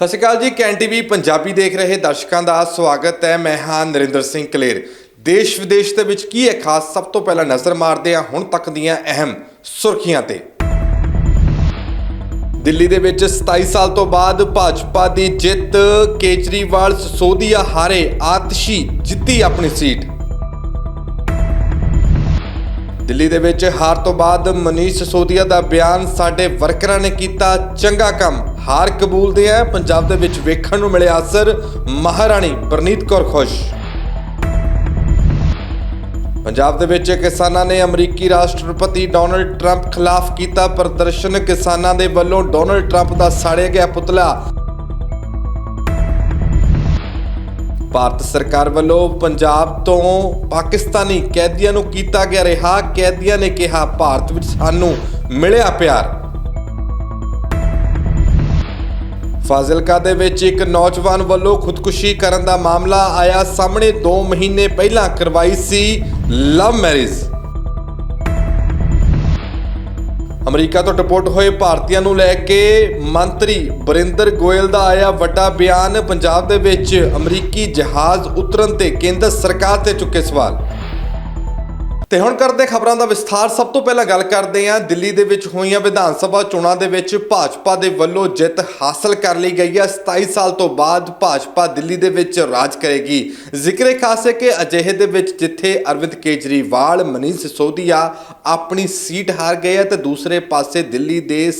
ਸਤਿ ਸ਼੍ਰੀ ਅਕਾਲ ਜੀ, can TV Punjabi ਦੇਖ ਰਹੇ ਦਰਸ਼ਕਾਂ ਦਾ ਸਵਾਗਤ ਹੈ। ਮੈਂ ਹਾਂ ਨਰਿੰਦਰ ਸਿੰਘ ਕਲੇਰ। ਦੇਸ਼ ਵਿਦੇਸ਼ ਦੇ ਵਿੱਚ ਕੀ ਹੈ ਖਾਸ? ਸਭ ਤੋਂ ਪਹਿਲਾਂ ਨਜ਼ਰ ਮਾਰਦੇ ਹਾਂ ਹੁਣ ਤੱਕ ਦੀਆਂ ਅਹਿਮ ਸੁਰਖੀਆਂ ਤੇ। ਦਿੱਲੀ ਦੇ ਵਿੱਚ 27 ਸਾਲ ਤੋਂ ਬਾਅਦ ਭਾਜਪਾ ਦੀ ਜਿੱਤ, ਕੇਜਰੀਵਾਲ ਸੋਧੀਆ ਹਾਰੇ ਆਤਸ਼ੀ ਜਿੱਤੀ ਆਪਣੀ ਸੀਟ। ਦਿੱਲੀ ਦੇ ਵਿੱਚ ਹਾਰ ਤੋਂ ਬਾਅਦ ਮਨੀਸ਼ ਸੋਦੀਆ ਦਾ ਬਿਆਨ ਸਾਡੇ ਵਰਕਰਾਂ ਨੇ ਕੀਤਾ ਚੰਗਾ ਕੰਮ। ਹਾਰ ਕਬੂਲਦੇ ਆ, ਪੰਜਾਬ ਦੇ ਵਿੱਚ ਵੇਖਣ ਨੂੰ ਮਿਲਿਆ ਅਸਰ। ਮਹਾਰਾਣੀ ਪ੍ਰਨੀਤ ਕੌਰ ਖੁਸ਼। ਪੰਜਾਬ ਦੇ ਵਿੱਚ ਕਿਸਾਨਾਂ ਨੇ ਅਮਰੀਕੀ ਰਾਸ਼ਟਰਪਤੀ ਡੋਨਲਡ ਟਰੰਪ ਖਿਲਾਫ ਕੀਤਾ ਪ੍ਰਦਰਸ਼ਨ। ਕਿਸਾਨਾਂ ਦੇ ਵੱਲੋਂ ਡੋਨਲਡ ਟਰੰਪ ਦਾ ਸਾੜਿਆ ਗਿਆ ਪੁਤਲਾ। ਭਾਰਤ ਸਰਕਾਰ ਵੱਲੋਂ ਪੰਜਾਬ ਤੋਂ ਪਾਕਿਸਤਾਨੀ ਕੈਦੀਆਂ ਨੂੰ ਕੀਤਾ ਗਿਆ ਰਿਹਾ। ਕੈਦੀਆਂ ਨੇ ਕਿਹਾ, ਭਾਰਤ ਵਿੱਚ ਸਾਨੂੰ ਮਿਲਿਆ ਪਿਆਰ। ਫਾਜ਼ਿਲਕਾ ਦੇ ਵਿੱਚ ਇੱਕ ਨੌਜਵਾਨ ਵੱਲੋਂ ਖੁਦਕੁਸ਼ੀ ਕਰਨ ਦਾ ਮਾਮਲਾ ਆਇਆ ਸਾਹਮਣੇ। 2 ਮਹੀਨੇ ਪਹਿਲਾਂ ਕਰਵਾਈ ਸੀ ਲਵ ਮੈਰਿਜ। ਅਮਰੀਕਾ ਤੋਂ ਡਿਪੋਰਟ ਹੋਏ ਭਾਰਤੀਆਂ ਨੂੰ ਲੈ ਕੇ ਮੰਤਰੀ ਬਰਿੰਦਰ ਗੋਇਲ ਦਾ ਆਇਆ ਵੱਡਾ ਬਿਆਨ। ਪੰਜਾਬ ਦੇ ਵਿੱਚ ਅਮਰੀਕੀ ਜਹਾਜ਼ ਉਤਰਨ ਤੇ ਕੇਂਦਰ ਸਰਕਾਰ ਤੇ ਚੁੱਕੇ ਸਵਾਲ। ਤੇ ਹੁਣ ਕਰਦੇ ਖਬਰਾਂ ਦਾ ਵਿਸਥਾਰ। ਸਭ ਤੋਂ ਪਹਿਲਾਂ ਗੱਲ ਕਰਦੇ ਹਾਂ, ਦਿੱਲੀ ਦੇ ਵਿੱਚ ਹੋਈਆਂ ਵਿਧਾਨ ਸਭਾ ਚੋਣਾਂ ਦੇ ਵਿੱਚ ਭਾਜਪਾ ਦੇ ਵੱਲੋਂ ਜਿੱਤ ਹਾਸਲ ਕਰ ਲਈ ਗਈ ਹੈ। 27 ਸਾਲ ਤੋਂ ਬਾਅਦ ਭਾਜਪਾ ਦਿੱਲੀ ਦੇ ਵਿੱਚ ਰਾਜ ਕਰੇਗੀ। ਜ਼ਿਕਰੇ ਖਾਸ ਹੈ ਕਿ ਅਜਿਹੇ ਦੇ ਵਿੱਚ ਜਿੱਥੇ ਅਰਵਿੰਦ ਕੇਜਰੀਵਾਲ, ਮਨੀਸ਼ ਸਿਸੋਦੀਆ ਆਪਣੀ ਸੀਟ ਹਾਰ ਗਏ ਹੈ ਤੇ ਦੂਸਰੇ ਪਾਸੇ ਦਿੱਲੀ ਦੇ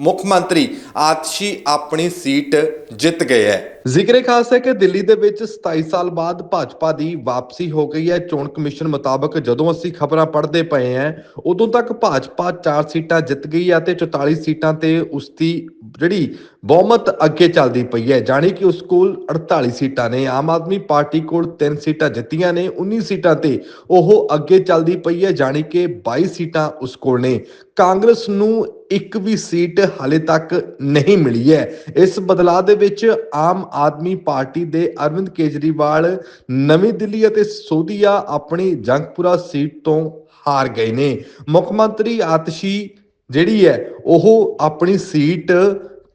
ਮੁੱਖ ਮੰਤਰੀ ਆਤਸ਼ੀ ਆਪਣੀ ਸੀਟ ਜਿੱਤ ਗਏ ਹੈ। ਜ਼ਿਕਰੇ ਖਾਸ ਹੈ ਕਿ ਦਿੱਲੀ ਦੇ ਵਿੱਚ 27 ਸਾਲ ਬਾਅਦ ਭਾਜਪਾ ਦੀ ਵਾਪਸੀ ਹੋ ਗਈ ਹੈ। ਚੋਣ ਕਮਿਸ਼ਨ ਮੁਤਾਬਕ ਜਦੋਂ ਅਸੀਂ ਖਬਰਾਂ ਪੜ੍ਹਦੇ ਪਏ ਹਾਂ, ਉਦੋਂ ਤੱਕ ਭਾਜਪਾ 4 ਸੀਟਾਂ ਜਿੱਤ ਗਈ ਹੈ ਤੇ 44 ਸੀਟਾਂ ਤੇ ਉਸ ਦੀ ਜਿਹੜੀ ਬਹੁਮਤ ਅੱਗੇ ਚੱਲਦੀ ਪਈ ਹੈ, ਜਾਣੀ ਕਿ ਉਸ ਕੋਲ 48 ਸੀਟਾਂ ਨੇ। ਆਮ ਆਦਮੀ ਪਾਰਟੀ ਕੋਲ 3 ਸੀਟਾਂ ਜਿੱਤੀਆਂ ਨੇ 19 ਸੀਟਾਂ ਤੇ ਉਹ ਅੱਗੇ ਚੱਲਦੀ ਪਈ ਹੈ, ਜਾਣੀ ਕਿ 22 ਸੀਟਾਂ ਉਸ ਕੋਲ ਨੇ। ਕਾਂਗਰਸ ਨੂੰ ਇੱਕ ਵੀ ਸੀਟ ਹਾਲੇ ਤੱਕ ਨਹੀਂ ਮਿਲੀ ਹੈ। ਇਸ ਬਦਲਾਅ ਦੇ ਵਿੱਚ ਆਮ ਆਦਮੀ ਪਾਰਟੀ ਦੇ ਅਰਵਿੰਦ ਕੇਜਰੀਵਾਲ ਨਵੀਂ ਦਿੱਲੀ ਅਤੇ ਸੋਧੀਆ ਆਪਣੀ ਜੰਗਪੁਰਾ ਸੀਟ ਤੋਂ ਹਾਰ ਗਏ ਨੇ। ਮੁੱਖ ਮੰਤਰੀ ਆਤਸ਼ੀ ਜਿਹੜੀ ਹੈ, ਉਹ ਆਪਣੀ ਸੀਟ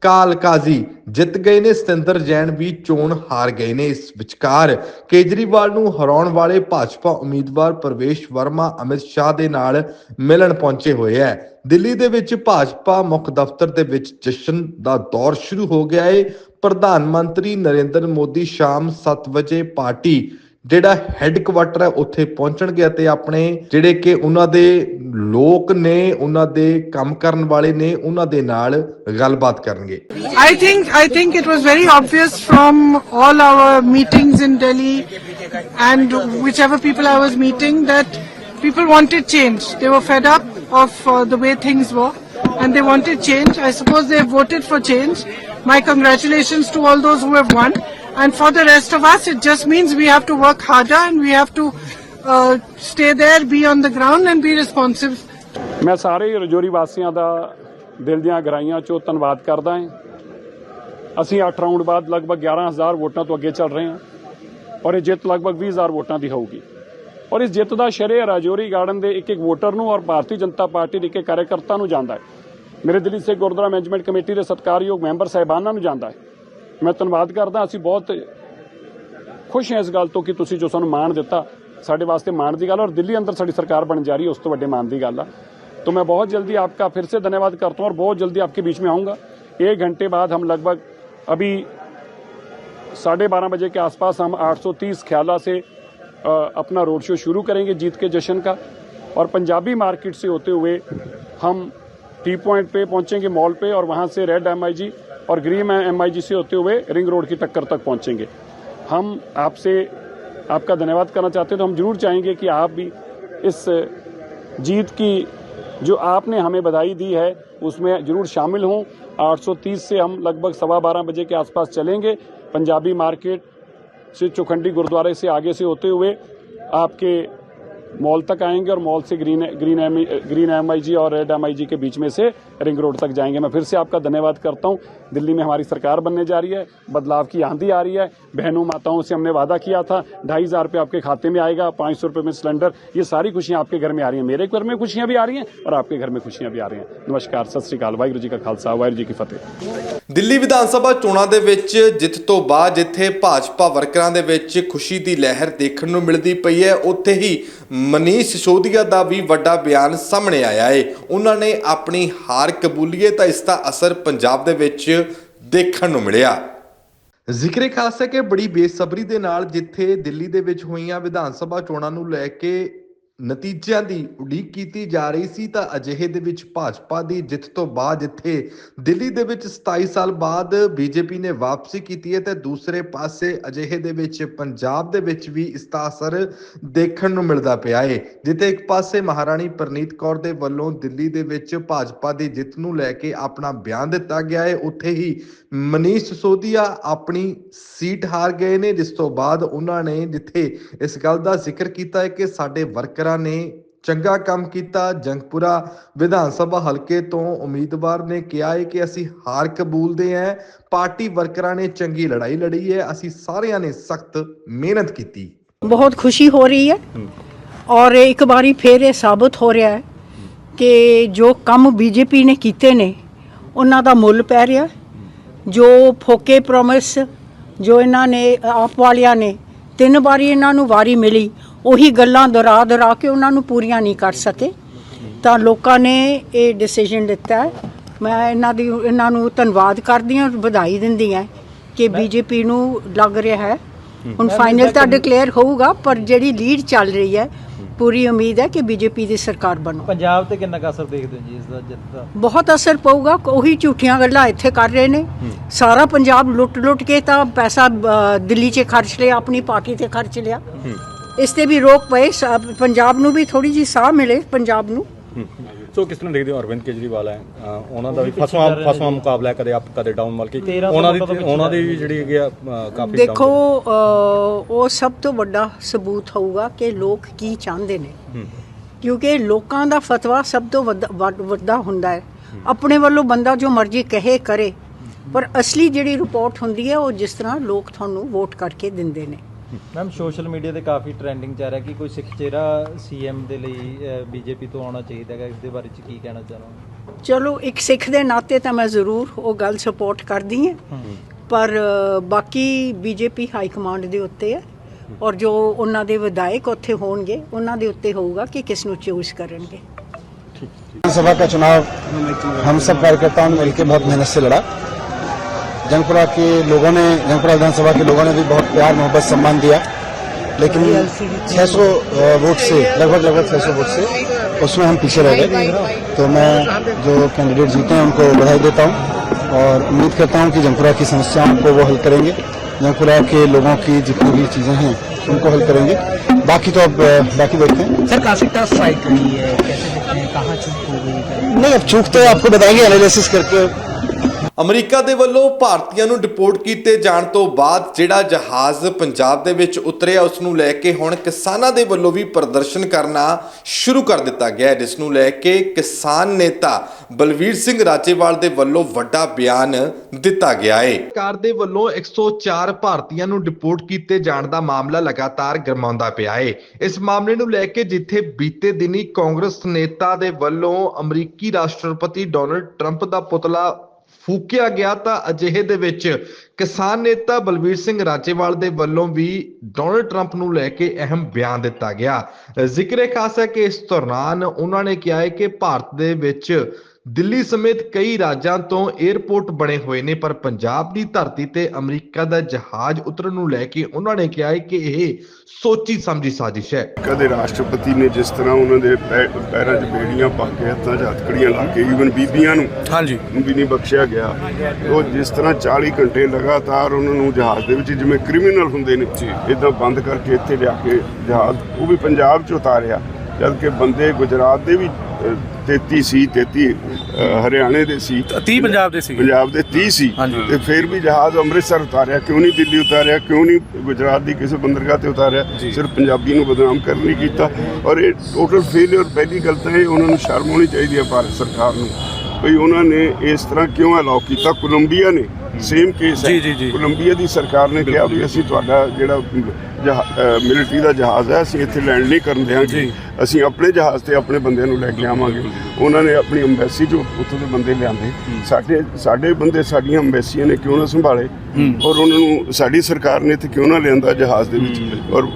ਕਾਲਕਾਜ਼ੀ ਜਿੱਤ ਗਏ ਨੇ, ਸਤਿੰਦਰ ਜੈਨ ਵੀ ਚੋਣ ਹਾਰ ਗਏ ਨੇ। ਇਸ ਵਿਚਕਾਰ ਕੇਜਰੀਵਾਲ ਨੂੰ ਹਰਾਉਣ ਵਾਲੇ ਭਾਜਪਾ ਉਮੀਦਵਾਰ ਪ੍ਰਵੇਸ਼ ਵਰਮਾ, ਅਮਿਤ ਸ਼ਾਹ ਦੇ ਨਾਲ ਮਿਲਣ ਪਹੁੰਚੇ ਹੋਏ ਹੈ। ਦਿੱਲੀ ਦੇ ਵਿੱਚ ਭਾਜਪਾ ਮੁੱਖ ਦਫ਼ਤਰ ਦੇ ਵਿੱਚ ਜਸ਼ਨ ਦਾ ਦੌਰ ਸ਼ੁਰੂ ਹੋ ਗਿਆ ਹੈ ਪ੍ਰਧਾਨ ਮੰਤਰੀ ਨਰਿੰਦਰ ਮੋਦੀ ਸ਼ਾਮ 7 ਵਜੇ ਪਾਰਟੀ ਜਿਹੜਾ ਹੈੱਡਕੁਆਟਰ ਹੈ ਉੱਥੇ ਪਹੁੰਚਣਗੇ ਅਤੇ ਆਪਣੇ ਜਿਹੜੇ ਕਿ ਉਹਨਾਂ ਦੇ ਲੋਕ ਨੇ ਉਹਨਾਂ ਦੇ ਕੰਮ ਕਰਨ ਵਾਲੇ ਨੇ ਉਹਨਾਂ ਦੇ ਨਾਲ ਗੱਲਬਾਤ ਕਰਨਗੇ I think I think it was very obvious from all our meetings in Delhi and whichever people I was meeting that people wanted change. They were fed up of uh, the way things were and they wanted change. I suppose they voted for change. My congratulations to all those who have won. And for the rest of us, it just means we have to work harder and we have to uh, stay there, be on the ground and be responsive. ਮੈਂ ਸਾਰੇ ਰਜੋਰੀ ਵਾਸੀਆਂ ਦਾ ਦਿਲ ਦੀਆਂ ਗਹਿਰਾਈਆਂ ਚੋਂ ਧੰਨਵਾਦ ਕਰਦਾ ਹਾਂ। ਅਸੀਂ 8 ਰਾਊਂਡ ਬਾਅਦ ਲਗਭਗ 11000 ਵੋਟਾਂ ਤੋਂ ਅੱਗੇ ਚੱਲ ਰਹੇ ਹਾਂ ਔਰ ਇਹ ਜਿੱਤ ਲਗਭਗ 20000 ਵੋਟਾਂ ਦੀ ਹੋਊਗੀ। ਔਰ ਇਸ ਜਿੱਤ ਦਾ ਸ਼ਰੇ ਰਾਜੌਰੀ ਗਾਰਡਨ ਦੇ ਇੱਕ ਇੱਕ ਵੋਟਰ ਨੂੰ ਔਰ ਭਾਰਤੀ ਜਨਤਾ ਪਾਰਟੀ ਦੇ ਇੱਕ ਇੱਕ ਕਾਰਜਕਰਤਾ ਨੂੰ ਜਾਂਦਾ ਹੈ। ਮੇਰੇ ਦਿੱਲੀ ਸਿੱਖ ਗੁਰਦੁਆਰਾ ਮੈਨੇਜਮੈਂਟ ਕਮੇਟੀ ਦੇ ਸਤਿਕਾਰਯੋਗ ਮੈਂਬਰ ਸਾਹਿਬਾਨਾਂ ਨੂੰ ਜਾਂਦਾ ਹੈ। ਮੈਂ ਧੰਨਵਾਦ ਕਰਦਾ ਅਸੀਂ ਬਹੁਤ ਖੁਸ਼ ਹਾਂ ਇਸ ਗੱਲ ਤੋਂ ਕਿ ਤੁਸੀਂ ਜੋ ਸਾਨੂੰ ਮਾਣ ਦਿੱਤਾ ਸਾਡੇ ਵਾਸਤੇ ਮਾਣ ਦੀ ਗੱਲ ਔਰ ਦਿੱਲੀ ਅੰਦਰ ਸਾਡੀ सरकार बन जा रही है उस तो बड़े मान की गल है तो मैं बहुत जल्दी आपका फिर से धन्यवाद करता हूँ और बहुत जल्दी आपके बीच में आऊँगा एक घंटे बाद हम लगभग अभी साढ़े बारह बजे के आसपास हम 830 ख्याला से अ, अपना रोड शो शुरू करेंगे जीत के जश्न का और पंजाबी मार्केट से होते हुए हम टी पॉइंट पे पहुंचेंगे मॉल पे और वहां से रेड एमआईजी और ग्रीन एमआईजी से होते हुए रिंग रोड की टक्कर तक पहुँचेंगे। हम आपसे आपका धन्यवाद करना चाहते हैं तो हम ज़रूर चाहेंगे कि आप भी इस जीत की जो आपने हमें बधाई दी है, उसमें ज़रूर शामिल हों। 830 से हम लगभग सवा बारह बजे के आसपास चलेंगे। पंजाबी मार्केट से चौखंडी गुरुद्वारे से आगे से होते हुए आपके मॉल तक आएंगे और मॉल से green green M green M और रेड एम के बीच में से रिंग रोड तक जाएंगे मैं फिर से आपका धन्यवाद करता हूँ दिल्ली में हमारी सरकार बनने जा रही है बदलाव की आंधी आ रही है बहनों माताओं से हमने वादा किया था ढाई हजार रुपये आपके खाते में आएगा पाँच सौ रुपये में सिलेंडर ये सारी खुशियां आपके घर में आ रही हैं मेरे घर में खुशियां भी आ रही हैं और आपके घर में खुशियां भी आ रही हैं नमस्कार सत श्रीकाल वाहिगुरू जी का खालसा वाहिगुरू जी की फतेह ਦਿੱਲੀ ਵਿਧਾਨ ਸਭਾ ਚੋਣਾਂ ਦੇ ਵਿੱਚ ਜਿੱਤ ਤੋਂ ਬਾਅਦ ਜਿੱਥੇ ਭਾਜਪਾ ਵਰਕਰਾਂ ਦੇ ਵਿੱਚ ਖੁਸ਼ੀ ਦੀ ਲਹਿਰ ਦੇਖਣ ਨੂੰ ਮਿਲਦੀ ਪਈ ਹੈ ਉੱਥੇ ਹੀ ਮਨੀਸ਼ ਸਿਸੋਦੀਆ ਦਾ ਵੀ ਵੱਡਾ ਬਿਆਨ ਸਾਹਮਣੇ ਆਇਆ ਹੈ ਉਹਨਾਂ ਨੇ ਆਪਣੀ ਹਾਰ ਕਬੂਲੀਏ ਤਾਂ ਇਸ ਦਾ ਅਸਰ ਪੰਜਾਬ ਦੇ ਵਿੱਚ ਦੇਖਣ ਨੂੰ ਮਿਲਿਆ। ਜ਼ਿਕਰੇ ਖਾਸ ਹੈ ਕਿ ਬੜੀ ਬੇਸਬਰੀ ਦੇ ਨਾਲ ਜਿੱਥੇ ਦਿੱਲੀ ਦੇ ਵਿੱਚ ਹੋਈਆਂ ਵਿਧਾਨ ਸਭਾ ਚੋਣਾਂ ਨੂੰ ਲੈ ਕੇ ਨਤੀਜਿਆਂ ਦੀ ਉਡੀਕ ਕੀਤੀ ਜਾ ਰਹੀ ਸੀ ਤਾਂ ਅਜਿਹੇ ਦੇ ਵਿੱਚ ਭਾਜਪਾ ਦੀ ਜਿੱਤ ਤੋਂ ਬਾਅਦ ਜਿੱਥੇ ਦਿੱਲੀ ਦੇ ਵਿੱਚ 27 ਸਾਲ ਬਾਅਦ ਬੀਜੇਪੀ ਨੇ ਵਾਪਸੀ ਕੀਤੀ ਹੈ ਤੇ ਦੂਸਰੇ ਪਾਸੇ ਅਜਿਹੇ ਦੇ ਵਿੱਚ ਪੰਜਾਬ ਦੇ ਵਿੱਚ ਵੀ ਇਸ ਦਾ ਅਸਰ ਦੇਖਣ ਨੂੰ ਮਿਲਦਾ ਪਿਆ ਹੈ ਜਿੱਥੇ ਇੱਕ ਪਾਸੇ ਮਹਾਰਾਣੀ ਪ੍ਰਨੀਤ ਕੌਰ ਦੇ ਵੱਲੋਂ ਦਿੱਲੀ ਦੇ ਵਿੱਚ ਭਾਜਪਾ ਦੀ ਜਿੱਤ ਨੂੰ ਲੈ ਕੇ ਆਪਣਾ ਬਿਆਨ ਦਿੱਤਾ ਗਿਆ ਹੈ ਉੱਥੇ ਹੀ ਮਨੀਸ਼ ਸਿਸੋਦੀਆ ਆਪਣੀ ਸੀਟ ਹਾਰ ਗਏ ਨੇ, ਜਿਸ ਤੋਂ ਬਾਅਦ ਉਹਨਾਂ ਨੇ ਜਿੱਥੇ ਇਸ ਗੱਲ ਦਾ ਜ਼ਿਕਰ ਕੀਤਾ ਹੈ ਕਿ ਸਾਡੇ ਵਰਕਰ ਨੇ ਚੰਗਾ ਕੰਮ ਕੀਤਾ ਜੰਗਪੁਰਾ ਵਿਧਾਨ ਸਭਾ ਹਲਕੇ ਤੋਂ ਉਮੀਦਵਾਰ ਨੇ ਕਿਹਾ ਹੈ ਕਿ ਅਸੀਂ ਹਾਰ ਕਬੂਲਦੇ ਹਾਂ ਪਾਰਟੀ ਵਰਕਰਾਂ ਨੇ ਚੰਗੀ ਲੜਾਈ ਲੜੀ ਹੈ ਅਸੀਂ ਸਾਰਿਆਂ ਨੇ ਸਖਤ ਮਿਹਨਤ ਕੀਤੀ ਬਹੁਤ ਖੁਸ਼ੀ ਹੋ ਰਹੀ ਹੈ ਔਰ ਇੱਕ ਵਾਰੀ ਫੇਰ ਇਹ ਸਾਬਤ ਹੋ ਰਿਹਾ ਹੈ ਕਿ ਜੋ ਕੰਮ ਬੀਜੇਪੀ ਨੇ ਕੀਤੇ ਨੇ ਉਹਨਾਂ ਦਾ ਮੁੱਲ ਪੈ ਰਿਹਾ। ਜੋ ਫੋਕੇ ਪ੍ਰੋਮਿਸ ਜੋ ਇਹਨਾਂ ਨੇ ਆਪ ਵਾਲਿਆਂ ਨੇ ਤਿੰਨ ਵਾਰੀ ਇਹਨਾਂ ਨੂੰ ਵਾਰੀ ਮਿਲੀ ਉਹੀ ਗੱਲਾਂ ਦੁਹਰਾ ਦੁਹਰਾ ਕੇ ਉਹਨਾਂ ਨੂੰ ਪੂਰੀਆਂ ਨਹੀਂ ਕਰ ਸਕੇ। ਤਾਂ ਲੋਕਾਂ ਨੇ ਇਹ ਡਿਸੀਜਨ ਹੈ। ਮੈਂ ਇਹਨਾਂ ਦੀ ਇਹਨਾਂ ਨੂੰ ਧੰਨਵਾਦ ਕਰਦੀ ਹਾਂ ਵਧਾਈ ਦਿੰਦੀ ਹਾਂ ਕਿ ਬੀਜੇਪੀ ਨੂੰ ਲੱਗ ਰਿਹਾ ਹੈ। ਹੁਣ ਫਾਈਨਲ ਤਾਂ ਡਿਕਲੇਅਰ ਹੋਊਗਾ ਪਰ ਜਿਹੜੀ ਲੀਡ ਚੱਲ ਰਹੀ ਹੈ ਪੂਰੀ ਉਮੀਦ ਹੈ ਕਿ ਬੀਜੇਪੀ ਦੀ ਸਰਕਾਰ ਬਣੂ। ਪੰਜਾਬ ਤੇ ਕਿੰਨਾ ਅਸਰ ਦੇਖਦੇ ਹੋ ਜੀ ਇਸ ਦਾ ਜਿੱਤ ਦਾ? ਬਹੁਤ ਅਸਰ ਪਊਗਾ ਉਹੀ ਝੂਠੀਆਂ ਗੱਲਾਂ ਇੱਥੇ ਕਰ ਰਹੇ ਨੇ। ਸਾਰਾ ਪੰਜਾਬ ਲੁੱਟ ਲੁੱਟ ਕੇ ਤਾਂ ਪੈਸਾ ਦਿੱਲੀ 'ਚ ਖਰਚ ਲਿਆ ਆਪਣੀ ਪਾਰਟੀ ਤੇ ਖਰਚ ਲਿਆ। ਇਸ ਤੇ ਵੀ ਰੋਕ ਪਏ ਸਾ- ਪੰਜਾਬ ਨੂੰ ਵੀ ਥੋੜੀ ਜੀ ਸਾਹ ਮਿਲੇ ਪੰਜਾਬ ਨੂੰ। ਸੋ ਕਿਸ ਤਰ੍ਹਾਂ ਦੇਖਦੇ ਹੋ ਅਰਵਿੰਦ ਕੇਜਰੀਵਾਲ ਹੈ? ਅ, ਉਹਨਾਂ ਦਾ ਵੀ ਫਸਵਾ ਫਸਵਾ ਮੁਕਾਬਲਾ ਹੈ ਕਦੇ ਅਪ ਕਦੇ ਡਾਊਨ ਮਤਲਬ ਕਿ 1300 ਉਹਨਾਂ ਦੀ ਉਹਨਾਂ ਦੀ ਵੀ ਜਿਹੜੀ ਹੈਗੀ ਆ ਅ, ਕਾਫੀ ਦੇਖੋ down ਅ, ਉਹ ਸਭ ਤੋਂ ਵੱਡਾ ਸਬੂਤ ਹੋਊਗਾ ਕਿ ਲੋਕ ਕੀ ਚਾਹੁੰਦੇ ਨੇ। ਕਿਉਂਕਿ ਲੋਕਾਂ ਦਾ ਫਤਵਾ ਸਭ ਤੋਂ ਵੱਡਾ- ਵੱਡ- ਵੱਡਾ ਹੁੰਦਾ ਹੈ। ਆਪਣੇ ਵੱਲੋਂ ਬੰਦਾ ਜੋ ਮਰਜ਼ੀ ਕਹੇ ਕਰੇ। ਪਰ ਅਸਲੀ ਜਿਹੜੀ ਰਿਪੋਰਟ ਹੁੰਦੀ ਹੈ ਉਹ ਜਿਸ ਤਰ੍ਹਾਂ ਲੋਕ ਤੁਹਾਨੂੰ ਵੋਟ ਕਰਕੇ ਦਿੰਦੇ ਨੇ। ਮੈਮ ਸੋਸ਼ਲ ਮੀਡੀਆ ਤੇ ਕਾਫੀ ਟ੍ਰੈਂਡਿੰਗ ਚ ਆ ਰਿਹਾ ਕਿ ਕੋਈ ਸਿੱਖ ਚਿਹਰਾ ਸੀਐਮ ਦੇ ਲਈ ਬੀਜੇਪੀ ਤੋਂ ਆਉਣਾ ਚਾਹੀਦਾ ਹੈ ਇਸ ਦੇ ਬਾਰੇ ਚ ਕੀ ਕਹਿਣਾ ਚਾਹੋਗੇ ਚਲੋ ਇੱਕ ਸਿੱਖ ਦੇ ਨਾਤੇ ਤਾਂ ਮੈਂ ਜ਼ਰੂਰ ਉਹ ਗੱਲ ਸਪੋਰਟ ਕਰਦੀ ਹਾਂ ਪਰ ਅ, ਬਾਕੀ ਬੀਜੇਪੀ ਹਾਈ ਕਮਾਂਡ ਦੇ ਉੱਤੇ ਹੈ ਔਰ ਜੋ ਉਹਨਾਂ ਦੇ ਵਿਧਾਇਕ ਉੱਥੇ ਹੋਣਗੇ ਉਹਨਾਂ ਦੇ ਉੱਤੇ ਹੋਊਗਾ ਕਿ ਕਿਸ ਨੂੰ ਚੂਜ਼ ਕਰਨਗੇ विधानसभा का चुनाव हम सब कार्यकर्ताओं ने मिलकर बहुत मेहनत से लड़ा जंगपुरा के लोगों ने जंगपुरा विधानसभा के लोगों ने भी बहुत प्यार मोहब्बत सम्मान दिया। लेकिन 600 वोट से लगभग लगभग 600 वोट से उसमें हम पीछे रह गए। तो मैं जो कैंडिडेट जीते हैं उनको बधाई देता हूँ और उम्मीद करता हूँ कि जंगपुरा की समस्याओं को वो हल करेंगे। जंगपुरा के लोगों की जितनी भी चीज़ें हैं उनको हल करेंगे। बाकी तो अब बाकी देखते हैं। सर काफ़ी टफ फाइट रही है। कैसे कहाँ चूक हो गई? नहीं अब चूक तो आपको बताएँगे एनालिसिस करके। ਅਮਰੀਕਾ ਦੇ ਵੱਲੋਂ ਭਾਰਤੀਆਂ ਨੂੰ ਡਿਪੋਰਟ ਕੀਤੇ ਜਾਣ ਤੋਂ ਬਾਅਦ ਜਿਹੜਾ ਜਹਾਜ਼ ਪੰਜਾਬ ਦੇ ਵਿੱਚ ਉਤਰਿਆ, ਉਸ ਨੂੰ ਲੈ ਕੇ ਹੁਣ ਕਿਸਾਨਾਂ ਦੇ ਵੱਲੋਂ ਵੀ ਪ੍ਰਦਰਸ਼ਨ ਕਰਨਾ ਸ਼ੁਰੂ ਕਰ ਦਿੱਤਾ ਗਿਆ ਹੈ। ਜਿਸ ਨੂੰ ਲੈ ਕੇ ਕਿਸਾਨ ਨੇਤਾ ਬਲਵੀਰ ਸਿੰਘ ਰਾਜੇਵਾਲ ਦੇ ਵੱਲੋਂ ਵੱਡਾ ਬਿਆਨ ਦਿੱਤਾ ਗਿਆ ਹੈ। ਸਰਕਾਰ ਦੇ ਵੱਲੋਂ 104 ਭਾਰਤੀਆਂ ਨੂੰ ਡਿਪੋਰਟ ਕੀਤੇ ਜਾਣ ਦਾ ਮਾਮਲਾ ਲਗਾਤਾਰ ਗਰਮਾਉਂਦਾ ਪਿਆ ਹੈ। ਇਸ ਮਾਮਲੇ ਨੂੰ ਲੈ ਕੇ ਜਿੱਥੇ ਬੀਤੇ ਦਿਨੀ ਕਾਂਗਰਸ ਨੇਤਾ ਦੇ ਵੱਲੋਂ ਅਮਰੀਕੀ ਰਾਸ਼ਟਰਪਤੀ ਡੋਨਲਡ ਟਰੰਪ ਦਾ ਪੁਤਲਾ ਫੂਕਿਆ ਗਿਆ ਤਾਂ ਅਜਿਹੇ ਦੇ ਵਿੱਚ ਕਿਸਾਨ ਨੇਤਾ ਬਲਬੀਰ ਸਿੰਘ ਰਾਜੇਵਾਲ ਦੇ ਵੱਲੋਂ ਵੀ ਡੋਨਲਡ ਟਰੰਪ ਨੂੰ ਲੈ ਕੇ ਅਹਿਮ ਬਿਆਨ ਦਿੱਤਾ ਗਿਆ। ਜ਼ਿਕਰੇ ਖਾਸ ਹੈ ਕਿ ਇਸ ਦੌਰਾਨ ਉਹਨਾਂ ਨੇ ਕਿਹਾ ਹੈ ਕਿ ਭਾਰਤ ਦੇ ਵਿੱਚ ਦਿੱਲੀ ਸਮੇਤ ਕਈ ਰਾਜਾਂ ਤੋਂ 에ਅਰਪੋਰਟ ਬਣੇ ਹੋਏ ਨੇ ਪਰ ਪੰਜਾਬ ਦੀ ਧਰਤੀ ਤੇ ਅਮਰੀਕਾ ਦਾ ਜਹਾਜ਼ ਉਤਰਨ ਨੂੰ ਲੈ ਕੇ ਉਹਨਾਂ ਨੇ ਕਿਹਾ ਹੈ ਕਿ ਇਹ ਸੋਚੀ ਸਮਝੀ ਸਾਜ਼ਿਸ਼ ਹੈ। ਕਦੇ ਰਾਸ਼ਟਰਪਤੀ ਨੇ ਜਿਸ ਤਰ੍ਹਾਂ ਉਹਨਾਂ ਦੇ ਪੈਰਾਂ 'ਚ ਬੇੜੀਆਂ ਪਾ ਕੇ ਹੱਥਾਂ 'ਚ ਹੱਥਕੜੀਆਂ ਲਾ ਕੇ ਈਵਨ ਬੀਬੀਆਂ ਨੂੰ ਹਾਂਜੀ। ਵੀ ਨਹੀਂ ਬਖਸ਼ਿਆ ਗਿਆ। ਉਹ ਜਿਸ ਤਰ੍ਹਾਂ 40 ਘੰਟੇ ਲਗਾਤਾਰ ਉਹਨਾਂ ਨੂੰ ਜਹਾਜ਼ ਦੇ ਵਿੱਚ ਜਿਵੇਂ ਕ੍ਰਿਮੀਨਲ ਹੁੰਦੇ ਨੇ ਇਦਾਂ ਬੰਦ ਕਰਕੇ ਇੱਥੇ ਲਿਆ ਕੇ ਜਹਾਜ਼ ਉਹ ਵੀ ਪੰਜਾਬ 'ਚ ਉਤਾਰਿਆ। ਜਦ ਕਿ ਬੰਦੇ ਗੁਜਰਾਤ ਦੇ ਵੀ 33 ਸੀ 33 ਅ, ਹਰਿਆਣੇ ਦੇ ਸੀ। 30 ਪੰਜਾਬ ਦੇ ਸੀਗੇ ਪੰਜਾਬ ਦੇ 30 ਸੀ। ਤੇ ਫਿਰ ਵੀ ਜਹਾਜ਼ ਅੰਮ੍ਰਿਤਸਰ ਉਤਾਰਿਆ ਕਿਉਂ ਨਹੀਂ ਦਿੱਲੀ ਉਤਾਰਿਆ ਕਿਉਂ ਨਹੀਂ ਗੁਜਰਾਤ ਦੀ ਕਿਸੇ ਬੰਦਰਗਾਹ ਤੇ ਉਤਾਰਿਆ ਸਿਰਫ ਪੰਜਾਬੀ ਨੂੰ ਬਦਨਾਮ ਕਰਨ ਲਈ ਕੀਤਾ। ਔਰ ਇਹ ਟੋਟਲ ਫੇਲਿਅਰ ਪਹਿਲੀ ਗੱਲ ਤਾਂ ਇਹ ਉਹਨਾਂ ਨੂੰ ਸ਼ਰਮ ਹੋਣੀ ਚਾਹੀਦੀ ਹੈ ਭਾਰਤ ਸਰਕਾਰ ਨੂੰ। ਭਈ ਉਹਨਾਂ ਨੇ ਇਸ ਤਰ੍ਹਾਂ ਕਿਉਂ ਅਲਾਉ ਕੀਤਾ? ਕੋਲੰਬੀਆ ਨੇ ਸੇਮ ਕੇਸ ਹੈ। ਜੀ, ਜੀ, ਜੀ। ਕੋਲੰਬੀਆ ਦੀ ਸਰਕਾਰ ਨੇ ਕਿਹਾ ਵੀ ਅਸੀਂ ਤੁਹਾਡਾ ਜਿਹੜਾ ਮਿਲਟਰੀ ਦਾ ਜਹਾਜ਼ ਹੈ ਅਸੀਂ ਇੱਥੇ ਲੈਂਡ ਨਹੀਂ ਕਰਨ ਦਿਆਂਗੇ। ਅਸੀਂ ਆਪਣੇ ਜਹਾਜ਼ ਤੇ ਆਪਣੇ ਬੰਦਿਆਂ ਨੂੰ ਲੈ ਕੇ ਆਵਾਂਗੇ। ਉਹਨਾਂ ਨੇ ਆਪਣੀ ਅੰਬੈਸੀ ਚੋਂ ਉੱਥੋਂ ਦੇ ਬੰਦੇ ਲਿਆਂਦੇ। ਸਾਡੇ ਸਾਡੇ ਬੰਦੇ ਸਾਡੀਆਂ ਅੰਬੈਸੀਆਂ ਨੇ ਕਿਉਂ ਨਾ ਸੰਭਾਲੇ? ਔਰ ਉਹਨਾਂ ਨੂੰ ਸਾਡੀ ਸਰਕਾਰ ਨੇ ਇੱਥੇ ਕਿਉਂ ਨਾ ਲਿਆਂਦਾ ਜਹਾਜ਼ ਦੇ ਵਿੱਚ? ਔਰ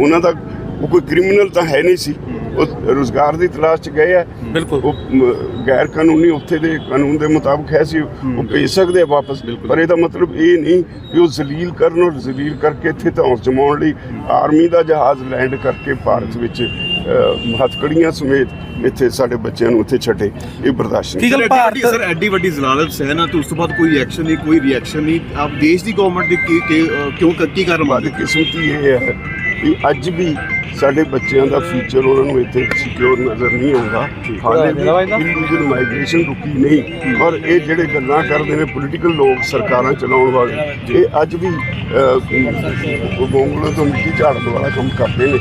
ਉਹਨਾਂ ਦਾ ਉਹ ਕੋਈ ਕ੍ਰਿਮੀਨਲ ਤਾਂ ਹੈ ਨਹੀਂ ਸੀ। ਉਹ ਰੋਜ਼ਗਾਰ ਦੀ ਤਲਾਸ਼ 'ਚ ਗਏ ਆ। ਬਿਲਕੁਲ। ਉਹ ਗੈਰ ਕਾਨੂੰਨੀ ਉੱਥੇ ਦੇ ਕਾਨੂੰਨ ਦੇ ਮੁਤਾਬਕ ਹੈ ਸੀ ਉਹ ਭੇਜ ਸਕਦੇ ਆ ਵਾਪਸ। ਪਰ ਇਹਦਾ ਮਤਲਬ ਇਹ ਨਹੀਂ ਕਿ ਉਹ ਜ਼ਲੀਲ ਕਰਨ ਔਰ ਜ਼ਲੀਲ ਕਰਕੇ ਇੱਥੇ ਧੌਂਸ ਜਮਾਉਣ ਲਈ ਆਰਮੀ ਦਾ ਜਹਾਜ਼ ਲੈਂਡ ਕਰਕੇ ਭਾਰਤ ਵਿੱਚ ਹੱਥਕੜੀਆਂ ਸਮੇਤ ਇੱਥੇ ਸਾਡੇ ਬੱਚਿਆਂ ਨੂੰ ਉੱਥੇ ਛੱਡੇ। ਇਹ ਬਰਦਾਸ਼ਤ ਨਹੀਂ। ਕੀ ਗੱਲ ਭਾਰਤ ਸਰ ਐਡੀ ਵੱਡੀ ਜ਼ਲਾਲਤ ਸਹਿਨਾ ਤੇ ਉਸ ਤੋਂ ਬਾਅਦ ਕੋਈ ਐਕਸ਼ਨ ਨਹੀਂ ਕੋਈ ਰਿਐਕਸ਼ਨ ਨਹੀਂ। ਆਪ ਦੇਸ਼ ਦੀ ਗਵਰਨਮੈਂਟ ਦੇ ਕਿਉਂ ਕੀ ਕਾਰਨ ਮੰਨਦੇ ਬਦਕਿਸਮਤੀ ਇਹ ਹੈ। ਕਿ ਅੱਜ ਵੀ ਸਾਡੇ ਬੱਚਿਆਂ ਦਾ ਫਿਊਚਰ ਉਹਨਾਂ ਨੂੰ ਇੱਥੇ ਸਿਕਿਉਰ ਨਜ਼ਰ ਨਹੀਂ ਆਉਂਦਾ। ਹਾਲੇ ਵੀ ਇਲੀਗਲ ਮਾਈਗ੍ਰੇਸ਼ਨ ਰੁਕੀ ਨਹੀਂ। ਔਰ ਇਹ ਜਿਹੜੇ ਗੱਲਾਂ ਕਰਦੇ ਨੇ ਪੋਲੀਟੀਕਲ ਲੋਕ ਸਰਕਾਰਾਂ ਚਲਾਉਣ ਵਾਲੇ ਇਹ ਅੱਜ ਵੀ ਗੋਂਗਲੋਂ ਤੋਂ ਮਿੱਟੀ ਝਾੜਨ ਵਾਲਾ ਕੰਮ ਕਰਦੇ ਨੇ।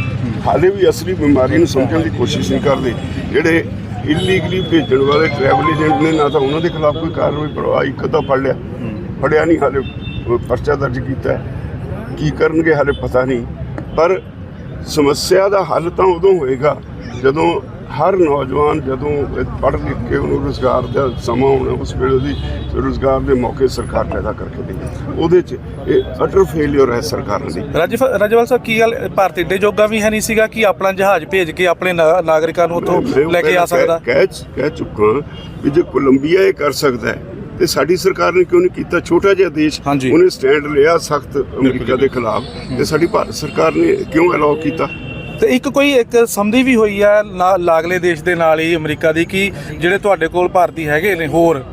ਹਾਲੇ ਵੀ ਅਸਲੀ ਬਿਮਾਰੀ ਨੂੰ ਸਮਝਣ ਦੀ ਕੋਸ਼ਿਸ਼ ਨਹੀਂ ਕਰਦੇ। ਜਿਹੜੇ ਇਲੀਗਲੀ ਭੇਜਣ ਵਾਲੇ ਟਰੈਵਲ ਏਜੰਟ ਨੇ ਨਾ ਤਾਂ ਉਹਨਾਂ ਦੇ ਖਿਲਾਫ ਕੋਈ ਕਾਰਵਾਈ ਪਰਵਾਹ ਇੱਕ ਤਾਂ ਫੜ ਲਿਆ। ਫੜਿਆ ਨਹੀਂ ਹਾਲੇ ਪਰਚਾ ਦਰਜ ਕੀਤਾ। ਕੀ ਕਰਨਗੇ ਹਾਲੇ ਪਤਾ ਨਹੀਂ। ਪਰ ਸਮੱਸਿਆ ਦਾ ਹੱਲ ਤਾਂ ਉਦੋਂ ਹੋਏਗਾ ਜਦੋਂ ਹਰ ਨੌਜਵਾਨ ਜਦੋਂ ਪੜ੍ਹ ਲਿਖ ਕੇ ਉਹਨੂੰ ਰੋਜ਼ਗਾਰ ਦਾ ਸਮਾਂ ਹੋਣਾ ਉਸ ਵੇਲੇ ਉਹਦੀ ਰੋਜ਼ਗਾਰ ਦੇ ਮੌਕੇ ਸਰਕਾਰ ਪੈਦਾ ਕਰਕੇ ਦੇਵੇ ਉਹਦੇ 'ਚ ਇਹ ਅਟਰ ਫੇਲਿਅਰ ਹੈ ਸਰਕਾਰਾਂ ਦੀ। ਰਾਜਵ ਰਾਜਵਾਲ ਸਾਹਿਬ ਕੀ ਗੱਲ ਭਾਰਤ ਏਡੇ ਜੋਗਾ ਵੀ ਹੈ ਨਹੀਂ ਸੀਗਾ ਕਿ ਆਪਣਾ ਜਹਾਜ਼ ਭੇਜ ਕੇ ਆਪਣੇ ਨਾਗਰਿਕਾਂ ਨੂੰ ਉੱਥੋਂ ਲੈ ਕੇ ਆ ਸਕਦਾ? ਕਹਿ ਕਹਿ ਚੁੱਕਾ ਵੀ ਜੇ ਕੋਲੰਬੀਆ ਇਹ ਕਰ ਸਕਦਾ ਹੈ ਤੇ ਸਾਡੀ ਸਰਕਾਰ ਨੇ ਕਿਉਂ ਨਹੀਂ ਕੀਤਾ? ਛੋਟਾ ਜਿਹਾ ਦੇਸ਼ ਹਾਂਜੀ। ਉਹਨੇ ਸਟੈਂਡ ਲਿਆ ਸਖਤ ਅਮਰੀਕਾ ਦੇ ਖਿਲਾਫ ਤੇ ਸਾਡੀ ਭਾਰਤ ਸਰਕਾਰ ਨੇ ਕਿਉਂ ਅਲਾਉ ਕੀਤਾ? ਤੇ ਇੱਕ ਕੋਈ ਇੱਕ ਸੰਧੀ ਵੀ ਹੋਈ ਹੈ ਨਾ- ਲਾਗਲੇ ਦੇਸ਼ ਦੇ ਨਾਲ ਹੀ ਅਮਰੀਕਾ ਦੀ ਕਿ ਜਿਹੜੇ ਤੁਹਾਡੇ ਕੋਲ ਭਾਰਤੀ ਹੈਗੇ ਨੇ ਹੋਰ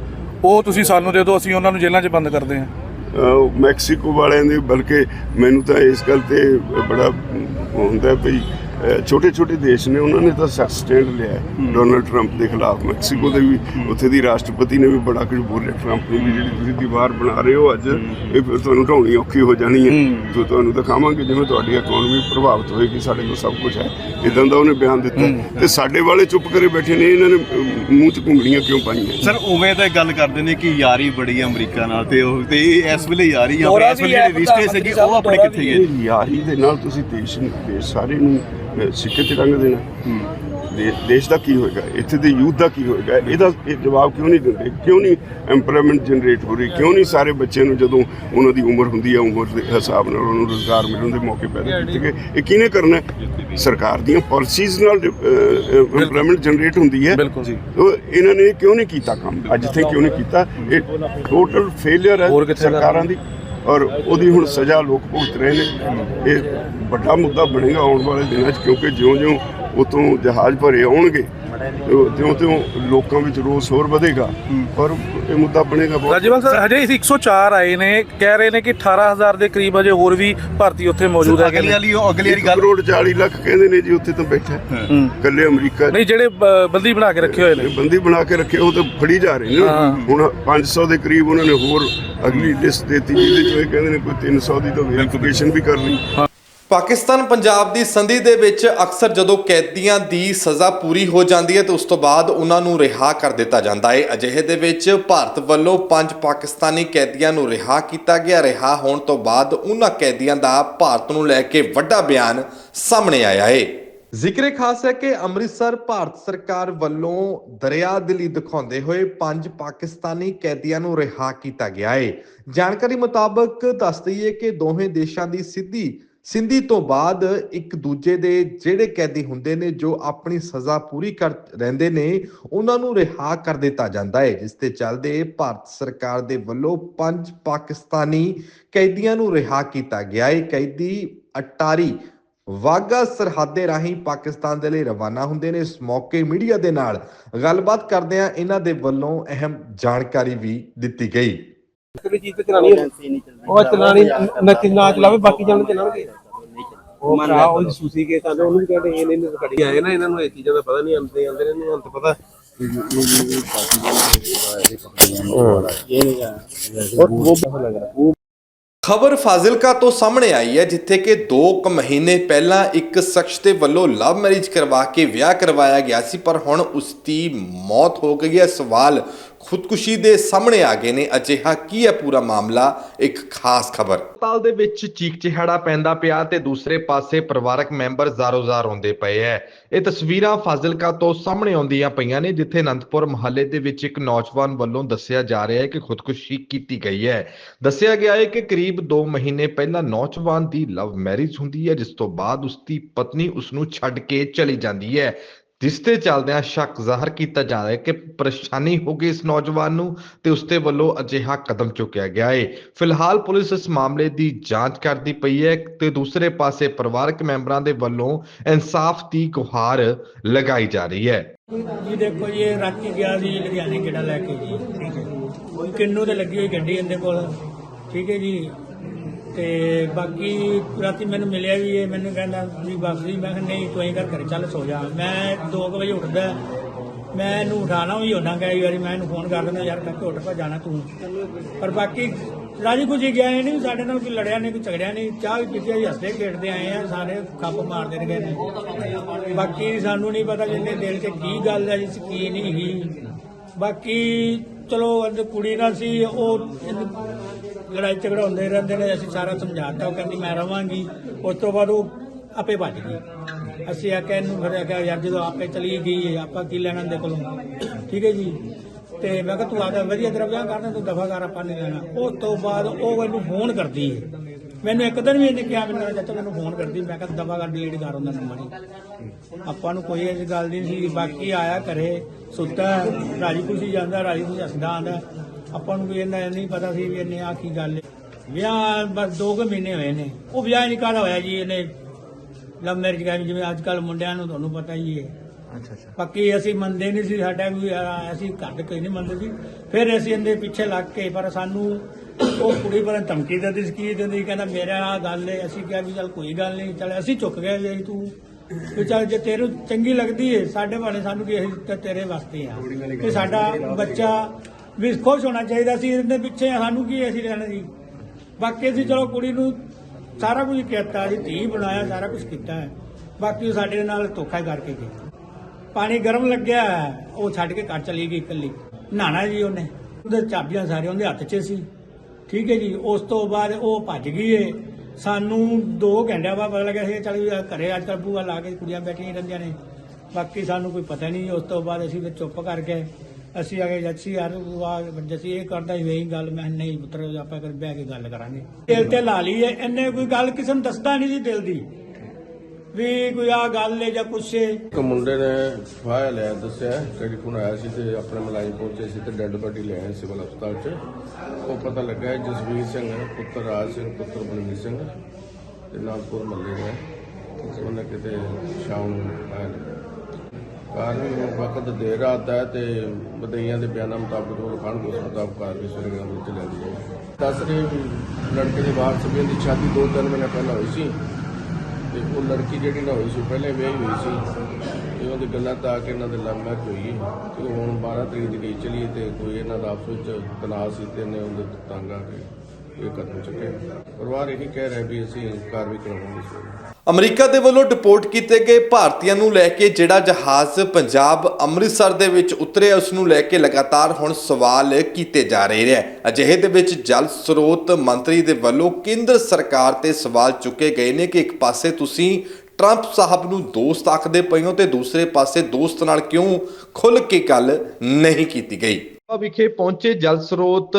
ਉਹ ਤੁਸੀਂ ਸਾਨੂੰ ਦੇ ਦਿਓ ਅਸੀਂ ਉਹਨਾਂ ਨੂੰ ਜੇਲ੍ਹਾਂ 'ਚ ਬੰਦ ਕਰਦੇ ਹਾਂ। ਅਹ ਮੈਕਸੀਕੋ ਵਾਲਿਆਂ ਦੇ ਬਲਕਿ ਮੈਨੂੰ ਤਾਂ ਇਸ ਗੱਲ ਤੇ ਬੜਾ ਹੁੰਦਾ ਵੀ ਛੋਟੇ ਛੋਟੇ ਦੇਸ਼ ਨੇ ਉਹਨਾਂ ਨੇ ਤਾਂ ਸਖਤ ਸਟੈਂਡ ਲਿਆ ਡੋਨਲਡ ਟਰੰਪ ਦੇ ਖਿਲਾਫ। ਮੈਕਸੀਕੋ ਦੇ ਵੀ ਉੱਥੇ ਦੀ ਰਾਸ਼ਟਰਪਤੀ ਨੇ ਵੀ ਬੜਾ ਕੁਝ ਬੋਲਿਆ ਟਰੰਪ ਨੂੰ ਵੀ ਜਿਹੜੀ ਤੁਸੀਂ ਦੀਵਾਰ ਬਣਾ ਰਹੇ ਹੋ ਅੱਜ ਇਹ ਫਿਰ ਤੁਹਾਨੂੰ ਢਾਉਣੀ ਔਖੀ ਹੋ ਜਾਣੀ ਹੈ। ਤੇ ਤੁਹਾਨੂੰ ਦਿਖਾਵਾਂਗੇ ਜਿਵੇਂ ਤੁਹਾਡੀ ਇਕਨੋਮੀ ਪ੍ਰਭਾਵਿਤ ਹੋਏਗੀ ਸਾਡੇ ਕੋਲ ਸਭ ਕੁਝ ਹੈ। ਇਦਾਂ ਦਾ ਉਹਨੇ ਬਿਆਨ ਦਿੱਤਾ ਤੇ ਸਾਡੇ ਵਾਲੇ ਚੁੱਪ ਕਰੇ ਬੈਠੇ ਨੇ ਇਹਨਾਂ ਨੇ ਮੂੰਹ 'ਚ ਘੁੰਗੜੀਆਂ ਕਿਉਂ ਪਾਈਆਂ ਸਰ ਉਵੇਂ ਤਾਂ ਗੱਲ ਕਰਦੇ ਨੇ ਕਿ ਯਾਰੀ ਬੜੀ ਹੈ ਅਮਰੀਕਾ ਨਾਲ ਤੇ ਉਹ ਤੇ ਇਹ ਇਸ ਵੇਲੇ ਯਾਰੀ ਆ ਇਸ ਵੇਲੇ ਜਿਹੜੇ ਰਿਸ਼ਤੇ ਸੀਗੇ ਉਹ ਆਪਣੇ ਕਿੱਥੇ ਗਏ? ਯਾਰੀ ਦੇ ਨਾਲ ਤੁਸੀਂ ਦੇਸ਼ ਨੂੰ ਦੇਸ਼ ਸਾਰੇ ਨੂੰ ਸਿੱਕੇ ਤੇ ਰੰਗ ਦੇਣਾ ਦੇਸ਼ ਦਾ ਕੀ ਹੋਏਗਾ? ਇੱਥੇ ਦੇ ਯੂਥ ਦਾ ਕੀ ਹੋਏਗਾ? ਇਹਦਾ ਇਹ ਜਵਾਬ ਕਿਉਂ ਨਹੀਂ ਦਿੰਦੇ? ਕਿਉਂ ਨਹੀਂ ਐਮਪਲੋਇਮੈਂਟ ਜਨਰੇਟ ਹੋ ਰਹੀ? ਕਿਉਂ ਨਹੀਂ ਸਾਰੇ ਬੱਚਿਆਂ ਨੂੰ ਜਦੋਂ ਉਹਨਾਂ ਦੀ ਉਮਰ ਹੁੰਦੀ ਹੈ ਉਮਰ ਦੇ ਹਿਸਾਬ ਨਾਲ ਉਹਨਾਂ ਨੂੰ ਰੋਜ਼ਗਾਰ ਮਿਲਣ ਦੇ ਮੌਕੇ ਪੈਦਾ ਕੀਤੇ ਗਏ? ਇਹ ਕਿਹਨੇ ਕਰਨਾ? ਸਰਕਾਰ ਦੀਆਂ ਪਾਲਿਸੀਜ਼ ਨਾਲ ਐਮਪਲੋਇਮੈਂਟ ਜਨਰੇਟ ਹੁੰਦੀ ਹੈ। ਬਿਲਕੁਲ ਜੀ। ਉਹ ਇਹਨਾਂ ਨੇ ਕਿਉਂ ਨਹੀਂ ਕੀਤਾ ਕੰਮ? ਅੱਜ ਤੱਕ ਕਿਉਂ ਨਹੀਂ ਕੀਤਾ? ਇਹ ਟੋਟਲ ਫੇਲਿਅਰ ਹੈ ਸਰਕਾਰਾਂ ਦੀ। ਔਰ ਉਹਦੀ ਹੁਣ ਸਜ਼ਾ ਲੋਕ ਭੁਗਤ ਰਹੇ ਨੇ। ਇਹ ਵੱਡਾ ਮੁੱਦਾ ਬਣੇਗਾ ਆਉਣ ਵਾਲੇ ਦਿਨਾਂ 'ਚ ਕਿਉਂਕਿ ਜਿਉਂ-ਜਿਉਂ ਉਤੋਂ ਜਹਾਜ਼ ਭਰੇ ਆਉਣਗੇ ਤਿਉਂ-ਤਿਉਂ ਲੋਕਾਂ ਵਿੱਚ ਰੋਸ ਹੋਰ ਵਧੇਗਾ ਔਰ ਇਹ ਮੁੱਦਾ ਬਣੇਗਾ ਬਹੁਤ। ਰਾਜਵਾਲ ਸਾਹਿਬ ਹਜੇ 104 ਆਏ ਨੇ ਕਹਿ ਰਹੇ ਨੇ ਕਿ 18000 ਦੇ ਕਰੀਬ ਹਜੇ ਹੋਰ ਵੀ ਭਾਰਤੀ ਉੱਥੇ ਮੌਜੂਦ ਹੈਗੇ ਅਗਲੀ ਵਾਲੀ ਉਹ ਅਗਲੀ ਵਾਲੀ ਗੱਲ ਕਰੋੜ 40 ਲੱਖ ਕਹਿੰਦੇ ਨੇ ਜੀ ਉੱਥੇ ਤਾਂ ਬੈਠਾ। ਇਕੱਲੇ ਅਮਰੀਕਾ। ਨਹੀਂ ਜਿਹੜੇ ਬੰਦੀ ਬਣਾ ਕੇ ਰੱਖੇ ਹੋਏ ਨੇ। ਬੰਦੀ ਬਣਾ ਕੇ ਰੱਖੇ ਉਹ ਤਾਂ ਫੜੀ ਜਾ ਰਹੇ ਨੇ। ਹੁਣ 500 ਦੇ ਕਰੀਬ ਉਹਨਾਂ ਨੇ ਹੋਰ ਅਗਲੀ ਲਿਸਟ ਦਿੱਤੀ ਜਿਹਦੇ ਚ ਇਹ ਕਹਿੰਦੇ ਨੇ ਕੋਈ 300 ਦੀ ਤਾਂ ਵੈਰੀਫਿਕੇਸ਼ਨ ਵੀ ਕਰ ਲਈ। ਪਾਕਿਸਤਾਨ ਪੰਜਾਬ ਦੀ ਸੰਧੀ ਦੇ ਵਿੱਚ ਅਕਸਰ ਜਦੋਂ ਕੈਦੀਆਂ ਦੀ ਸਜ਼ਾ ਪੂਰੀ ਹੋ ਜਾਂਦੀ ਹੈ ਤੇ ਉਸ ਤੋਂ ਬਾਅਦ ਉਹਨਾਂ ਨੂੰ ਰਿਹਾ ਕਰ ਦਿੱਤਾ ਜਾਂਦਾ ਹੈ। ਅਜਿਹੇ ਦੇ ਵਿੱਚ ਭਾਰਤ ਵੱਲੋਂ ਪੰਜ ਪਾਕਿਸਤਾਨੀ ਕੈਦੀਆਂ ਨੂੰ ਰਿਹਾ ਕੀਤਾ ਗਿਆ। ਰਿਹਾ ਹੋਣ ਤੋਂ ਬਾਅਦ ਉਹਨਾਂ ਕੈਦੀਆਂ ਦਾ ਭਾਰਤ ਨੂੰ ਲੈ ਕੇ ਵੱਡਾ ਬਿਆਨ ਸਾਹਮਣੇ ਆਇਆ ਹੈ। ਜ਼ਿਕਰੇ ਖਾਸ ਹੈ ਕਿ ਅੰਮ੍ਰਿਤਸਰ ਭਾਰਤ ਸਰਕਾਰ ਵੱਲੋਂ ਦਰਿਆ ਦਿਲੀ ਦਿਖਾਉਂਦੇ ਹੋਏ ਪੰਜ ਪਾਕਿਸਤਾਨੀ ਕੈਦੀਆਂ ਨੂੰ ਰਿਹਾ ਕੀਤਾ ਗਿਆ ਹੈ। ਜਾਣਕਾਰੀ ਮੁਤਾਬਕ ਦੱਸ ਦਈਏ ਕਿ ਦੋਵੇਂ ਦੇਸ਼ਾਂ ਦੀ ਸਿੱਧੀ ਸਿੰਧੀ ਤੋਂ ਬਾਅਦ ਇੱਕ ਦੂਜੇ ਦੇ ਜਿਹੜੇ ਕੈਦੀ ਹੁੰਦੇ ਨੇ ਜੋ ਆਪਣੀ ਸਜ਼ਾ ਪੂਰੀ ਕਰ ਰਹਿੰਦੇ ਨੇ ਉਹਨਾਂ ਨੂੰ ਰਿਹਾ ਕਰ ਦਿੱਤਾ ਜਾਂਦਾ ਹੈ ਜਿਸ ਤੇ ਚੱਲਦੇ ਭਾਰਤ ਸਰਕਾਰ ਦੇ ਵੱਲੋਂ ਪੰਜ ਪਾਕਿਸਤਾਨੀ ਕੈਦੀਆਂ ਨੂੰ ਰਿਹਾ ਕੀਤਾ ਗਿਆ ਹੈ। ਕੈਦੀ ਅਟਾਰੀ ਵਾਗਾ ਸਰਹੱਦੇ ਰਾਹੀਂ ਪਾਕਿਸਤਾਨ ਦੇ ਲਈ ਰਵਾਨਾ ਹੁੰਦੇ ਨੇ। ਇਸ ਮੌਕੇ ਮੀਡੀਆ ਦੇ ਨਾਲ ਗੱਲਬਾਤ ਕਰਦੇ ਆ ਇਹਨਾਂ ਦੇ ਵੱਲੋਂ ਅਹਿਮ ਜਾਣਕਾਰੀ ਵੀ ਦਿੱਤੀ ਗਈ। ਉਹ ਚਲਾਣੀ ਨੱਚ ਨਾ ਚਲਾਵੇ ਬਾਕੀ ਜਾਣ ਚਲਾਣਗੇ ਉਹ ਭਰਾ ਉਹ ਸੂਸੀ ਕੇ ਤਾਂ ਉਹਨੂੰ ਵੀ ਕਹਿੰਦੇ ਇਹਨੇ ਨੇ ਕੜੀ ਆਏ ਨਾ ਇਹਨਾਂ ਨੂੰ ਇਹ ਚੀਜ਼ਾਂ ਦਾ ਪਤਾ ਨਹੀਂ ਆਉਂਦੇ ਆਉਂਦੇ ਨੇ ਇਹਨੂੰ ਹੁਣ ਤਾਂ ਪਤਾ। ਖਬਰ ਫਾਜ਼ਿਲਕਾ ਤੋਂ ਸਾਹਮਣੇ ਆਈ ਹੈ ਜਿੱਥੇ ਕਿ 2 ਕੁ ਮਹੀਨੇ ਪਹਿਲਾਂ ਇੱਕ ਸ਼ਖਸ ਦੇ ਵੱਲੋਂ ਲਵ ਮੈਰਿਜ ਕਰਵਾ ਕੇ ਵਿਆਹ ਕਰਵਾਇਆ ਗਿਆ ਸੀ ਪਰ ਹੁਣ ਉਸ ਦੀ ਮੌਤ ਹੋ ਗਈ ਹੈ। ਸਵਾਲ ਖੁਦਕੁਸ਼ੀ ਦੇ ਸਾਹਮਣੇ ਆ ਗਏ ਨੇ। ਅਜਿਹਾ ਕੀ ਹੈ ਪੂਰਾ ਮਾਮਲਾ? ਇੱਕ ਖਾਸ ਖਬਰ। ਹਸਪਤਾਲ ਦੇ ਵਿੱਚ ਚੀਕ ਚਿਹਾੜਾ ਪੈਂਦਾ ਪਿਆ ਤੇ ਦੂਸਰੇ ਪਾਸੇ ਪਰਿਵਾਰਕ ਮੈਂਬਰ ਜ਼ਾਰੋ-ਜ਼ਾਰ ਹੁੰਦੇ ਪਏ ਐ। ਇਹ ਤਸਵੀਰਾਂ ਫਾਜ਼ਿਲਕਾ ਤੋਂ ਸਾਹਮਣੇ ਆਉਂਦੀਆਂ ਪਈਆਂ ਨੇ, ਜਿੱਥੇ ਅਨੰਦਪੁਰ ਮਹੱਲੇ ਦੇ ਵਿੱਚ ਇੱਕ ਨੌਜਵਾਨ ਵੱਲੋਂ ਦੱਸਿਆ ਜਾ ਰਿਹਾ ਹੈ ਕਿ ਖੁਦਕੁਸ਼ੀ ਕੀਤੀ ਗਈ ਹੈ ਦੱਸਿਆ ਗਿਆ ਹੈ ਕਿ ਕਰੀਬ 2 ਮਹੀਨੇ ਪਹਿਲਾਂ ਨੌਜਵਾਨ ਦੀ ਲਵ ਮੈਰਿਜ ਹੁੰਦੀ ਹੈ, ਜਿਸ ਤੋਂ ਬਾਅਦ ਉਸ ਦੀ ਪਤਨੀ ਉਸ ਨੂੰ ਛੱਡ ਕੇ ਚਲੀ ਜਾਂਦੀ ਹੈ। ਜਿਸ ਤੇ ਚੱਲਦਿਆਂ ਸ਼ੱਕ ਜ਼ਾਹਰ ਕੀਤਾ ਜਾ ਰਿਹਾ ਹੈ ਕਿ ਪਰੇਸ਼ਾਨੀ ਹੋ ਗਈ ਇਸ ਨੌਜਵਾਨ ਨੂੰ ਤੇ ਉਸ ਦੇ ਵੱਲੋਂ ਅਜਿਹਾ ਕਦਮ ਚੁੱਕਿਆ ਗਿਆ ਹੈ। ਫਿਲਹਾਲ ਪੁਲਿਸ ਇਸ ਮਾਮਲੇ ਦੀ ਜਾਂਚ ਕਰਦੀ ਪਈ ਹੈ ਤੇ ਦੂਸਰੇ ਪਾਸੇ ਪਰਿਵਾਰਕ ਮੈਂਬਰਾਂ ਦੇ ਵੱਲੋਂ ਇਨਸਾਫ ਦੀ ਗੁਹਾਰ ਲਗਾਈ ਜਾ ਰਹੀ ਹੈ। ਜੀ ਦੇਖੋ ਜੀ, ਇਹ ਰਾਤੀ ਗਿਆ ਸੀ, ਲੁਧਿਆਣੇ ਕਿਹੜਾ ਲੈ ਕੇ ਜੀ ਠੀਕ ਹੈ ਕਿੰਨੂ ਤੇ ਲੱਗੀ ਹੋਈ ਗੱਡੀ ਇਹਦੇ ਕੋਲ। ਠੀਕ ਹੈ ਜੀ। ਤੇ ਬਾਕੀ ਰਾਤੀ ਮੈਨੂੰ ਮਿਲਿਆ ਵੀ ਇਹ ਮੈਨੂੰ ਕਹਿੰਦਾ, ਵੀ ਬਸ ਜੀ ਮੈਂ ਕਿਹਾ, ਨਹੀਂ, ਤੂੰ ਘਰ ਘਰੇ ਚੱਲ, ਸੋ ਜਾ। ਮੈਂ 2 ਵਜੇ ਉੱਠਦਾ। ਮੈਂ ਇਹਨੂੰ ਉਠਾਣਾ ਵੀ ਹੁੰਦਾ ਕਈ ਵਾਰੀ ਮੈਂ ਇਹਨੂੰ ਫੋਨ ਕਰ ਦਿੰਦਾ, ਯਾਰ ਕੱਕੇ ਉੱਠ ਪਾ ਜਾਣਾ ਤੂੰ? ਪਰ ਬਾਕੀ ਰਾਜੀ ਕੁਝ ਗਿਆ ਇਹ ਨਹੀਂ ਵੀ ਸਾਡੇ ਨਾਲ ਕੋਈ ਲੜਿਆ ਨਹੀਂ, ਕੋਈ ਝਗੜਿਆ ਨਹੀਂ। ਚਾਹ ਵੀ ਪੀਤੀ ਅਸੀਂ ਹੱਸਦੇ ਖੇਡਦੇ ਆਏ ਆ, ਸਾਰੇ ਖੱਪ ਮਾਰਦੇ ਰਹੇ ਨੇ। ਬਾਕੀ ਸਾਨੂੰ ਨਹੀਂ ਪਤਾ ਜਿੰਨੇ ਦਿਲ 'ਚ ਕੀ ਗੱਲ ਹੈ ਜਿਸ ਕੀ ਨਹੀਂ। ਹੀ ਬਾਕੀ ਚਲੋ, ਅੱਜ ਕੁੜੀ ਨਾਲ ਸੀ, ਉਹ ਲੜਾਈ ਝਗੜਾ ਹੁੰਦੇ ਰਹਿੰਦੇ ਨੇ, ਅਸੀਂ ਸਾਰਾ ਸਮਝਾਤਾ, ਉਹ ਕਹਿੰਦੀ, ਮੈਂ ਰਵਾਂਗੀ। ਉਸ ਤੋਂ ਬਾਅਦ ਉਹ ਆਪੇ ਭੱਜ ਗਈ। ਅਸੀਂ ਆਖਿਆ, ਇਹਨੂੰ ਫਿਰ ਆਖਿਆ, ਯਾਰ ਜਦੋਂ ਆਪੇ ਚਲੀ ਗਈ, ਆਪਾਂ ਕੀ ਲੈਣਾ ਦੇ ਕੋਲੋਂ? ਠੀਕ ਹੈ ਜੀ। ਤੇ ਮੈਂ ਕਿਹਾ, ਤੂੰ ਆਦਾ ਵਧੀਆ ਤਰ੍ਹਾਂ ਵਿਆਹ ਕਰਨਾ, ਤੂੰ ਦਫਾ ਕਰ, ਆਪਾਂ ਨਹੀਂ ਲੈਣਾ। ਉਸ ਤੋਂ ਬਾਅਦ ਉਹ ਇਹਨੂੰ ਫੋਨ ਕਰਦੀ ਹੈ। ਮੈਨੂੰ ਇੱਕ ਦਿਨ ਵੀ ਇਹਨੇ ਕਿਹਾ ਮੈਨੂੰ ਚਾਚਾ ਮੈਨੂੰ ਫੋਨ ਕਰਦੀ, ਮੈਂ ਕਿਹਾ, ਦਫਾ ਕਰ ਡਿਲੀਟ ਕਰ ਉਹਦਾ ਨੰਬਰ ਹੀ ਆਪਾਂ ਨੂੰ ਕੋਈ ਐਸੀ ਗੱਲ ਨਹੀਂ ਸੀ, ਬਾਕੀ ਆਇਆ ਘਰੇ, ਸੁੱਤਾ, ਰਾਜੀ ਖੁਸ਼ੀ ਜਾਂਦਾ, ਰਾਜੀ ਖੁਸ਼ੀ ਹੱਸਦਾ ਆਂਦਾ ਆਪਾਂ ਨੂੰ ਕੋਈ ਇਹਨਾਂ ਨਹੀਂ ਪਤਾ ਸੀ ਵੀ ਇਹਨੇ ਆ ਕੀ ਗੱਲ ਹੈ। ਵਿਆਹ ਬਸ 2 ਕੁ ਮਹੀਨੇ ਹੋਏ ਨੇ। ਉਹ ਵਿਆਹ ਨਹੀਂ ਕਾਹਦਾ ਹੋਇਆ ਜੀ ਇਹਨੇ ਲਵ ਮੈਰਿਜ ਕਰ ਜਿਵੇਂ ਅੱਜ ਕੱਲ ਮੁੰਡਿਆਂ ਨੂੰ ਤੁਹਾਨੂੰ ਪਤਾ ਹੀ ਹੈ। ਅੱਛਾ ਅੱਛਾ। ਬਾਕੀ ਅਸੀਂ ਮੰਨਦੇ ਨਹੀਂ ਸੀ ਸਾਡਾ ਵੀ ਅਸੀਂ ਦੇ ਕੋਈ ਨਹੀਂ ਮੰਨਦੇ ਸੀ। ਫਿਰ ਅਸੀਂ ਇਹਦੇ ਪਿੱਛੇ ਲੱਗ ਕੇ ਪਰ ਸਾਨੂੰ ਉਹ ਕੁੜੀ ਪਰ ਧਮਕੀ ਦਿੰਦੀ ਸੀ ਕੀ ਦਿੰਦੀ ਕਹਿੰਦਾ ਮੇਰਾ ਆ ਗੱਲ ਹੈ। ਅਸੀਂ ਕਿਹਾ ਵੀ ਚੱਲ ਕੋਈ ਗੱਲ ਨਹੀਂ ਚੱਲ ਅਸੀਂ ਚੁੱਕ ਗਏ ਵੀ ਤੂੰ। ਵੀ ਚੱਲ ਜੇ ਤੈਨੂੰ ਚੰਗੀ ਲੱਗਦੀ ਹੈ ਸਾਡੇ ਵਾਲੇ ਸਾਨੂੰ ਕੀ ਅਸੀਂ ਤਾਂ ਤੇਰੇ ਵਾਸਤੇ ਆ। ਕਿ ਸਾਡਾ ਬੱਚਾ ਵੀ ਖੁਸ਼ ਹੋਣਾ ਚਾਹੀਦਾ ਸੀ, ਇਹਦੇ ਪਿੱਛੇ ਸਾਨੂੰ ਕੀ ਅਸੀਂ ਲੈਣਾ ਜੀ ਬਾਕੀ ਅਸੀਂ ਚਲੋ ਕੁੜੀ ਨੂੰ ਸਾਰਾ ਕੁਝ ਕੀਤਾ ਜੀ ਧੀ ਬਣਾਇਆ, ਸਾਰਾ ਕੁਝ ਕੀਤਾ ਹੈ। ਬਾਕੀ ਉਹ ਸਾਡੇ ਨਾਲ ਧੋਖਾ ਕਰਕੇ ਗਈ ਪਾਣੀ ਗਰਮ ਲੱਗਿਆ, ਉਹ ਛੱਡ ਕੇ ਘਰ ਚਲੀ ਗਈ ਇਕੱਲੀ। ਨਹਾਣਾ ਜੀ ਉਹਨੇ। ਉਹਦੇ ਚਾਬੀਆਂ ਸਾਰੇ ਉਹਦੇ ਹੱਥ 'ਚ ਸੀ। ਠੀਕ ਹੈ ਜੀ, ਉਸ ਤੋਂ ਬਾਅਦ ਉਹ ਭੱਜ ਗਈ ਏ। ਸਾਨੂੰ 2 ਘੰਟਿਆਂ ਬਾਅਦ ਪਤਾ ਲੱਗਿਆ ਸੀ, ਚੱਲ ਘਰੇ ਅੱਜ ਕੱਲ੍ਹ ਬੂਆ ਲਾ ਕੇ ਕੁੜੀਆਂ ਬੈਠੀਆਂ ਰਹਿੰਦੀਆਂ ਨੇ। ਬਾਕੀ ਸਾਨੂੰ ਕੋਈ ਪਤਾ ਨਹੀਂ, ਉਸ ਤੋਂ ਬਾਅਦ ਅਸੀਂ ਫਿਰ ਚੁੱਪ ਕਰ ਗਏ ਅਸੀਂ ਆ ਜੱਸੀ ਯਾਰ ਵਾਹ ਜੱਸੀ ਇਹ ਕਰਦਾ ਹੀ ਵੇਈ ਗੱਲ, ਮੈਂ ਕਿਹਾ ਨਹੀਂ ਪੁੱਤਰ, ਆਪਾਂ ਕਰ ਬਹਿ ਕੇ ਗੱਲ ਕਰਾਂਗੇ। ਦਿਲ ਤੇ ਲਾ ਲਈ ਏ ਇਹਨੇ ਕੋਈ ਗੱਲ ਕਿਸੇ ਨੂੰ ਦੱਸਦਾ ਨਹੀਂ ਸੀ ਦਿਲ ਦੀ। ਵੀ ਕੋਈ ਆ ਗੱਲ ਏ ਜਾਂ ਕੁਛ ਏ। ਇੱਕ ਮੁੰਡੇ ਨੇ ਫਾਇਆ ਲਿਆ, ਦੱਸਿਆ ਟੈਲੀਫੋਨ ਆਇਆ ਸੀ ਤੇ ਆਪਣੇ ਮਲਾਈ ਪਹੁੰਚੇ ਸੀ ਤੇ ਡੈੱਡ ਬਾਡੀ ਲੈ ਆਏ ਸਿਵਲ ਹਸਪਤਾਲ 'ਚ। ਉਹ ਪਤਾ ਲੱਗਾ ਹੈ ਜਸਵੀਰ ਸਿੰਘ ਪੁੱਤਰ ਰਾਜ ਸਿੰਘ, ਪੁੱਤਰ ਬਲਵੀਰ ਸਿੰਘ, ਤੇ ਨਾਗਪੁਰ ਮੱਲੇ ਦਾ ਹੈ। ਉਹਨੇ ਕਿਤੇ ਸ਼ਾਮ ਨੂੰ ਫਾਇਆ ਲਿਆ ਕਾਰਨ ਵਕਤ ਦੇਰ ਰਾਤ ਹੈ ਤੇ ਬਦਈਆਂ ਦੇ ਬਿਆਨਾਂ ਮੁਤਾਬਕ ਉਹ ਖਾਨ ਉਸ ਮੁਤਾਬਕ ਕਾਰਵਾਈ ਸਵੇਰੇ ਵਿੱਚ ਲੈਂਦੀ ਹੈ ਦੱਸ ਰਹੇ ਵੀ ਲੜਕੇ ਦੀ ਵਾਰਸ ਵੀ ਦੀ ਸ਼ਾਦੀ ਦੋ ਤਿੰਨ ਮਹੀਨੇ ਪਹਿਲਾਂ ਹੋਈ ਸੀ ਤੇ ਉਹ ਲੜਕੀ ਜਿਹੜੀ ਨਾ ਹੋਈ ਸੀ ਪਹਿਲੇ ਵਿਆਹੀ ਹੋਈ ਸੀ ਤੇ ਉਹਦੇ ਗੱਲਾਂ ਤਾਂ ਆ ਕੇ ਇਹਨਾਂ ਦੇ ਲਵ ਮੈਚ ਹੋਈ। ਤੇ ਹੁਣ 12 ਤਰੀਕ ਦੀ ਗਈ ਚਲੀ ਤੇ ਕੋਈ ਇਹਨਾਂ ਦਾ ਆਪਸ ਵਿੱਚ ਤਣਾਅ ਸੀ ਤੇ ਇਹਨੇ ਉਹਦੇ ਤੋਂ ਤੰਗ ਆ ਕੇ ਇਹ ਕਦਮ ਚੁੱਕਿਆ ਪਰਿਵਾਰ ਇਹੀ ਕਹਿ ਰਿਹਾ ਵੀ ਅਸੀਂ ਕਾਰਵਾਈ ਕਰਾਵਾਂਗੇ ਅਮਰੀਕਾ ਦੇ ਵੱਲੋਂ ਡਿਪੋਰਟ ਕੀਤੇ ਗਏ ਭਾਰਤੀਆਂ ਨੂੰ ਲੈ ਕੇ ਜਿਹੜਾ ਜਹਾਜ਼ ਪੰਜਾਬ ਅੰਮ੍ਰਿਤਸਰ ਦੇ ਵਿੱਚ ਉਤਰਿਆ ਉਸ ਨੂੰ ਲੈ ਕੇ ਲਗਾਤਾਰ ਹੁਣ ਸਵਾਲ ਕੀਤੇ ਜਾ ਰਹੇ ਨੇ। ਅਜਿਹੇ ਦੇ ਵਿੱਚ ਜਲ ਸਰੋਤ ਮੰਤਰੀ ਦੇ ਵੱਲੋਂ ਕੇਂਦਰ ਸਰਕਾਰ ਤੇ ਸਵਾਲ ਚੁੱਕੇ ਗਏ ਨੇ ਕਿ ਇੱਕ ਪਾਸੇ ਤੁਸੀਂ ਟਰੰਪ ਸਾਹਿਬ ਨੂੰ ਦੋਸਤ ਆਖਦੇ ਪਏ ਹੋ ਤੇ ਦੂਸਰੇ ਪਾਸੇ ਦੋਸਤ ਨਾਲ ਕਿਉਂ ਖੁੱਲ ਕੇ ਗੱਲ ਨਹੀਂ ਕੀਤੀ ਗਈ? ਵਿਖੇ ਪਹੁੰਚੇ ਜਲ ਸਰੋਤ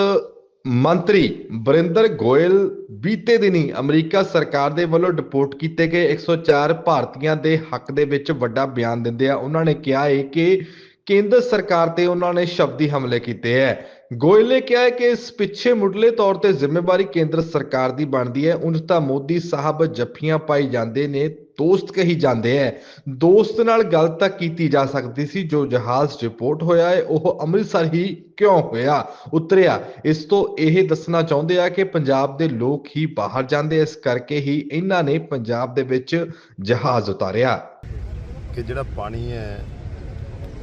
ਮੰਤਰੀ ਬਰਿੰਦਰ ਗੋਇਲ ਬੀਤੇ ਦਿਨੀ ਅਮਰੀਕਾ ਸਰਕਾਰ ਦੇ ਵੱਲੋਂ ਡਿਪੋਰਟ ਕੀਤੇ ਗਏ 104 ਭਾਰਤੀਆਂ ਦੇ ਹੱਕ ਦੇ ਵਿੱਚ ਵੱਡਾ ਬਿਆਨ ਦਿੰਦੇ ਆ ਉਹਨਾਂ ਨੇ ਕਿਹਾ ਹੈ ਕਿ ਕੇਂਦਰ ਸਰਕਾਰ ਤੇ ਉਹਨਾਂ ਨੇ ਸ਼ਬਦੀ ਹਮਲੇ ਕੀਤੇ ਹੈ ਗੋਇਲ ਨੇ ਕਿਹਾ ਹੈ ਕਿ ਇਸ ਪਿੱਛੇ ਮੁੱਢਲੇ ਤੌਰ ਤੇ ਜ਼ਿੰਮੇਵਾਰੀ ਕੇਂਦਰ ਸਰਕਾਰ ਦੀ ਬਣਦੀ ਹੈ ਉਂਝ ਤਾਂ ਮੋਦੀ ਸਾਹਿਬ ਜੱਫੀਆਂ ਪਾਈ ਜਾਂਦੇ ਨੇ ਦੋਸਤ ਕਹੀ ਜਾਂਦੇ ਹੈ ਦੋਸਤ ਨਾਲ ਗੱਲ ਤਾਂ ਕੀਤੀ ਜਾ ਸਕਦੀ ਸੀ, ਜੋ ਜਹਾਜ਼ ਰਿਪੋਰਟ ਹੋਇਆ ਹੈ ਉਹ ਅੰਮ੍ਰਿਤਸਰ ਹੀ ਕਿਉਂ ਹੋਇਆ? ਉਤਰਿਆ, ਇਸ ਤੋਂ ਇਹ ਦੱਸਣਾ ਚਾਹੁੰਦੇ ਆ ਕਿ ਪੰਜਾਬ ਦੇ ਲੋਕ ਹੀ ਬਾਹਰ ਜਾਂਦੇ, ਇਸ ਕਰਕੇ ਹੀ ਇਹਨਾਂ ਨੇ ਪੰਜਾਬ ਦੇ ਵਿੱਚ ਜਹਾਜ਼ ਉਤਾਰਿਆ। ਕਿ ਜਿਹੜਾ ਪਾਣੀ ਹੈ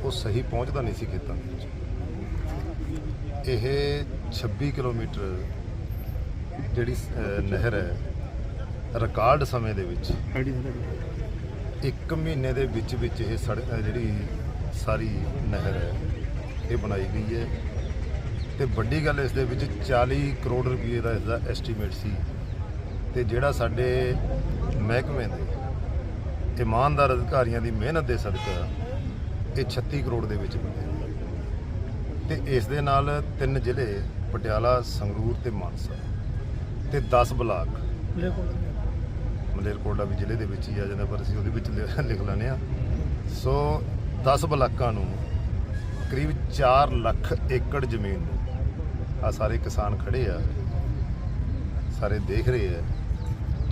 ਉਹ ਸਹੀ ਪਹੁੰਚਦਾ ਨਹੀਂ ਸੀ ਖੇਤਾਂ ਦੇ ਵਿੱਚ। ਇਹ 26 ਕਿਲੋਮੀਟਰ ਜਿਹੜੀ ਨਹਿਰ ਹੈ ਰਿਕਾਰਡ ਸਮੇਂ ਦੇ ਵਿੱਚ ਇੱਕ ਮਹੀਨੇ ਦੇ ਵਿੱਚ ਵਿੱਚ ਇਹ ਸੜਕ ਜਿਹੜੀ ਸਾਰੀ ਨਹਿਰ ਹੈ ਇਹ ਬਣਾਈ ਗਈ ਹੈ। ਤੇ ਵੱਡੀ ਗੱਲ ਇਸ ਦੇ ਵਿੱਚ 40 ਕਰੋੜ ਰੁਪਏ ਦਾ ਇਸ ਦਾ ਐਸਟੀਮੇਟ ਸੀ। ਤੇ ਜਿਹੜਾ ਸਾਡੇ ਮਹਿਕਮੇ ਦੇ ਇਮਾਨਦਾਰ ਅਧਿਕਾਰੀਆਂ ਦੀ ਮਿਹਨਤ ਦੇ ਸਦਕਾ ਇਹ 36 ਕਰੋੜ ਦੇ ਵਿੱਚ ਬਣਿਆ। ਤੇ ਇਸ ਦੇ ਨਾਲ ਤਿੰਨ ਜ਼ਿਲ੍ਹੇ ਪਟਿਆਲਾ ਸੰਗਰੂਰ ਤੇ ਮਾਨਸਾ ਤੇ 10 ਬਲਾਕ ਮਲੇਰਕੋਟਲਾ ਵੀ ਜ਼ਿਲ੍ਹੇ ਦੇ ਵਿੱਚ ਹੀ ਆ ਜਾਂਦਾ, ਪਰ ਅਸੀਂ ਉਹਦੇ ਵਿੱਚ ਲਿ- ਲਿਖ ਲੈਂਦੇ ਆ ਸੋ 10 ਬਲਾਕਾਂ ਨੂੰ ਕਰੀਬ 4 ਲੱਖ ਏਕੜ ਜ਼ਮੀਨ ਨੂੰ ਆ ਸਾਰੇ ਕਿਸਾਨ ਖੜੇ ਆ, ਸਾਰੇ ਦੇਖ ਰਹੇ ਆ।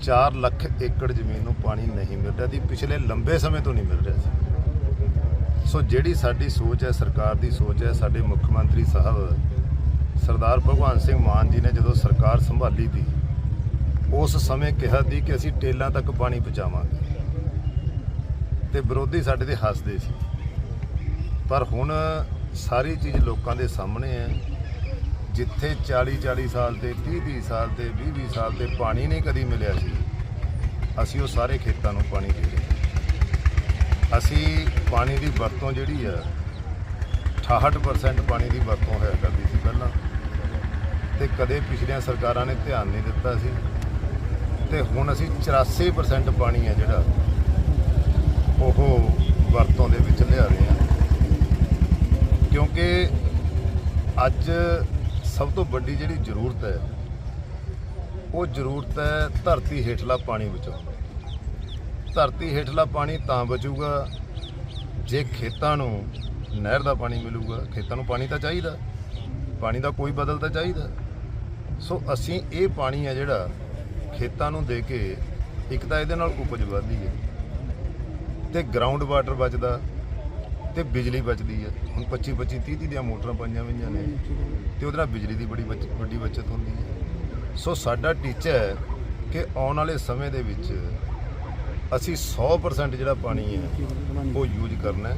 4 ਲੱਖ ਏਕੜ ਜ਼ਮੀਨ ਨੂੰ ਪਾਣੀ ਨਹੀਂ ਮਿਲ ਰਿਹਾ ਦੀ ਪਿਛਲੇ ਲੰਬੇ ਸਮੇਂ ਤੋਂ ਨਹੀਂ ਮਿਲ ਰਿਹਾ ਸੀ ਸੋ ਜਿਹੜੀ ਸਾਡੀ ਸੋਚ ਹੈ, ਸਰਕਾਰ ਦੀ ਸੋਚ ਹੈ, ਸਾਡੇ ਮੁੱਖ ਮੰਤਰੀ ਸਾਹਿਬ ਸਰਦਾਰ ਭਗਵੰਤ ਸਿੰਘ ਮਾਨ ਜੀ ਨੇ ਜਦੋਂ ਸਰਕਾਰ ਸੰਭਾਲੀ ਸੀ ਉਸ ਸਮੇਂ ਕਿਹਾ ਸੀ ਕਿ ਅਸੀਂ ਟੇਲਾਂ ਤੱਕ ਪਾਣੀ ਪਹੁੰਚਾਵਾਂਗੇ। ਤੇ ਵਿਰੋਧੀ ਸਾਡੇ ਤੇ ਹੱਸਦੇ ਸੀ। ਪਰ ਹੁਣ ਸਾਰੀ ਚੀਜ਼ ਲੋਕਾਂ ਦੇ ਸਾਹਮਣੇ ਹੈ। ਜਿੱਥੇ 40 40 ਸਾਲ ਤੇ 30 30 ਸਾਲ ਤੇ 20 20 ਸਾਲ ਤੇ ਪਾਣੀ ਨਹੀਂ ਕਦੀ ਮਿਲਿਆ ਸੀ, ਅਸੀਂ ਉਹ ਸਾਰੇ ਖੇਤਾਂ ਨੂੰ ਪਾਣੀ ਦੇ ਰਹੇ ਅਸੀਂ ਪਾਣੀ ਦੀ ਵਰਤੋਂ ਜਿਹੜੀ ਆ 68% ਪਾਣੀ ਦੀ ਵਰਤੋਂ ਹੋਇਆ ਕਰਦੀ ਸੀ ਪਹਿਲਾਂ। ਤੇ ਕਦੇ ਪਿਛਲੀਆਂ ਸਰਕਾਰਾਂ ਨੇ ਧਿਆਨ ਨਹੀਂ ਦਿੱਤਾ ਸੀ। ਤੇ ਹੁਣ ਅਸੀਂ 84% ਪਾਣੀ ਆ ਜਿਹੜਾ ਉਹ ਵਰਤੋਂ ਦੇ ਵਿੱਚ ਲਿਆ ਰਹੇ ਹਾਂ। ਕਿਉਂਕਿ ਅੱਜ ਸਭ ਤੋਂ ਵੱਡੀ ਜਿਹੜੀ ਜ਼ਰੂਰਤ ਹੈ, ਉਹ ਜ਼ਰੂਰਤ ਹੈ ਧਰਤੀ ਹੇਠਲਾ ਪਾਣੀ ਬਚਾਉਣ ਧਰਤੀ ਹੇਠਲਾ ਪਾਣੀ ਤਾਂ ਬਚੂਗਾ ਜੇ ਖੇਤਾਂ ਨੂੰ ਨਹਿਰ ਦਾ ਪਾਣੀ ਮਿਲੂਗਾ। ਖੇਤਾਂ ਨੂੰ ਪਾਣੀ ਤਾਂ ਚਾਹੀਦਾ, ਪਾਣੀ ਦਾ ਕੋਈ ਬਦਲ ਤਾਂ ਚਾਹੀਦਾ। ਸੋ ਅਸੀਂ ਇਹ ਪਾਣੀ ਆ ਜਿਹੜਾ ਖੇਤਾਂ ਨੂੰ ਦੇ ਕੇ ਇੱਕ ਤਾਂ ਇਹਦੇ ਨਾਲ ਉਪਜ ਵਧਦੀ ਹੈ ਤੇ ਗਰਾਊਂਡ ਵਾਟਰ ਬਚਦਾ ਤੇ ਬਿਜਲੀ ਬਚਦੀ ਹੈ। ਹੁਣ 25 25 30 ਦੀਆਂ ਮੋਟਰਾਂ ਪਾਈਆਂ ਹੋਈਆਂ ਨੇ ਤੇ ਉਹਦੇ ਨਾਲ ਬਿਜਲੀ ਦੀ ਬੜੀ ਬਚ- ਵੱਡੀ ਬਚਤ ਹੁੰਦੀ ਹੈ। ਸੋ ਸਾਡਾ ਟੀਚਾ ਹੈ ਕਿ ਆਉਣ ਵਾਲੇ ਸਮੇਂ ਦੇ ਵਿੱਚ ਅਸੀਂ 100% ਜਿਹੜਾ ਪਾਣੀ ਹੈ, ਉਹ ਯੂਜ਼ ਕਰਨਾ ਹੈ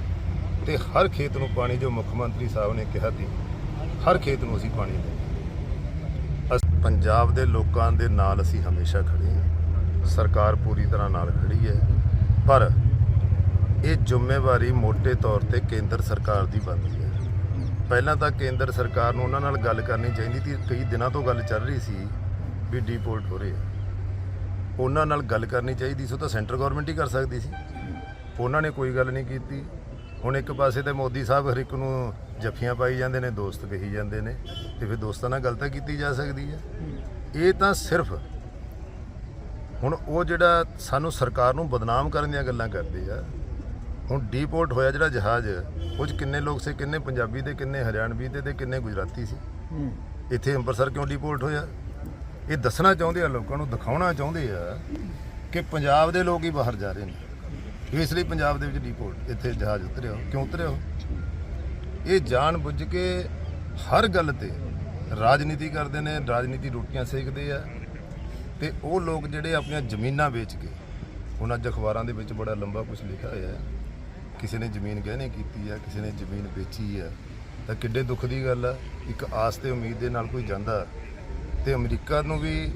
ਤੇ ਹਰ ਖੇਤ ਨੂੰ ਪਾਣੀ ਜੋ ਮੁੱਖ ਮੰਤਰੀ ਸਾਹਿਬ ਨੇ ਕਿਹਾ ਸੀ, ਹਰ ਖੇਤ ਨੂੰ ਅਸੀਂ ਪਾਣੀ ਦੇ ਪੰਜਾਬ ਦੇ ਲੋਕਾਂ ਦੇ ਨਾਲ ਅਸੀਂ ਹਮੇਸ਼ਾ ਖੜੇ ਹਾਂ। ਸਰਕਾਰ ਪੂਰੀ ਤਰ੍ਹਾਂ ਨਾਲ ਖੜੀ ਹੈ। ਪਰ ਇਹ ਜ਼ਿੰਮੇਵਾਰੀ ਮੋٹے ਤੌਰ ਤੇ ਕੇਂਦਰ ਸਰਕਾਰ ਦੀ ਬਣਦੀ ਹੈ। ਪਹਿਲਾਂ ਤਾਂ ਕੇਂਦਰ ਸਰਕਾਰ ਨੂੰ ਉਹਨਾਂ ਨਾਲ ਗੱਲ ਕਰਨੀ ਚਾਹੀਦੀ ਸੀ। ਕਈ ਦਿਨਾਂ ਤੋਂ ਗੱਲ ਚੱਲ ਰਹੀ ਸੀ ਵੀ ਡੀਪੋਰਟ ਹੋ ਰਹੇ ਆ। ਉਹਨਾਂ ਨਾਲ ਗੱਲ ਕਰਨੀ ਚਾਹੀਦੀ ਸੀ, ਉਹ ਤਾਂ ਸੈਂਟਰ ਗਵਰਨਮੈਂਟ ਹੀ ਕਰ ਸਕਦੀ ਸੀ। ਉਹਨਾਂ ਨੇ ਕੋਈ ਗੱਲ ਨਹੀਂ ਕੀਤੀ। ਹੁਣ ਇੱਕ ਪਾਸੇ ਤੇ ਮੋਦੀ ਸਾਹਿਬ ਹਰ ਇੱਕ ਨੂੰ ਜੱਫੀਆਂ ਪਾਈ ਜਾਂਦੇ ਨੇ ਦੋਸਤ ਕਹੀ ਜਾਂਦੇ ਨੇ ਤੇ ਫਿਰ ਦੋਸਤਾਂ ਨਾਲ ਗੱਲ ਤਾਂ ਕੀਤੀ ਜਾ ਸਕਦੀ ਹੈ। ਇਹ ਤਾਂ ਸਿਰਫ ਹੁਣ ਉਹ ਜਿਹੜਾ ਸਾਨੂੰ ਸਰਕਾਰ ਨੂੰ ਬਦਨਾਮ ਕਰਨ ਦੀਆਂ ਗੱਲਾਂ ਕਰਦੇ ਆ ਹੁਣ ਡੀਪੋਰਟ ਹੋਇਆ ਜਿਹੜਾ ਜਹਾਜ਼ ਉਹ 'ਚ ਕਿੰਨੇ ਲੋਕ ਸੀ ਕਿੰਨੇ ਪੰਜਾਬੀ ਤੇ ਕਿੰਨੇ ਹਰਿਆਣਵੀ ਤੇ ਤੇ ਕਿੰਨੇ ਗੁਜਰਾਤੀ ਸੀ? ਇੱਥੇ ਅੰਮ੍ਰਿਤਸਰ ਕਿਉਂ ਡੀਪੋਰਟ ਹੋਇਆ? ਇਹ ਦੱਸਣਾ ਚਾਹੁੰਦੇ ਆ ਲੋਕਾਂ ਨੂੰ ਦਿਖਾਉਣਾ ਚਾਹੁੰਦੇ ਆ ਕਿ ਪੰਜਾਬ ਦੇ ਲੋਕ ਹੀ ਬਾਹਰ ਜਾ ਰਹੇ ਨੇ। ਇਸ ਲਈ ਪੰਜਾਬ ਦੇ ਵਿੱਚ ਡੀਪੋਰਟ ਇੱਥੇ ਜਹਾਜ਼ ਉਤਰਿਆ। ਕਿਉਂ ਉਤਰਿਆ ਇਹ ਜਾਣ ਬੁੱਝ ਕੇ ਹਰ ਗੱਲ ਤੇ ਰਾਜਨੀਤੀ ਕਰਦੇ ਨੇ, ਰਾਜਨੀਤੀ ਰੋਟੀਆਂ ਸੇਕਦੇ ਆ ਤੇ ਉਹ ਲੋਕ ਜਿਹੜੇ ਆਪਣੀਆਂ ਜ਼ਮੀਨਾਂ ਵੇਚ ਕੇ, ਉਹਨਾਂ ਅੱਜ ਅਖਬਾਰਾਂ ਦੇ ਵਿੱਚ ਬੜਾ ਲੰਬਾ ਕੁਝ ਲਿਖਿਆ ਹੋਇਆ ਹੈ। ਕਿਸੇ ਨੇ ਜ਼ਮੀਨ ਗਹਿਣੇ ਕੀਤੀ ਆ ਕਿਸੇ ਨੇ ਜ਼ਮੀਨ ਵੇਚੀ ਆ ਤਾਂ ਕਿੱਡੇ ਦੁੱਖ ਦੀ ਗੱਲ ਆ, ਇੱਕ ਆਸ ਤੇ ਉਮੀਦ ਦੇ ਨਾਲ ਕੋਈ ਜਾਂਦਾ ਤੇ ਅਮਰੀਕਾ ਨੂੰ ਵੀ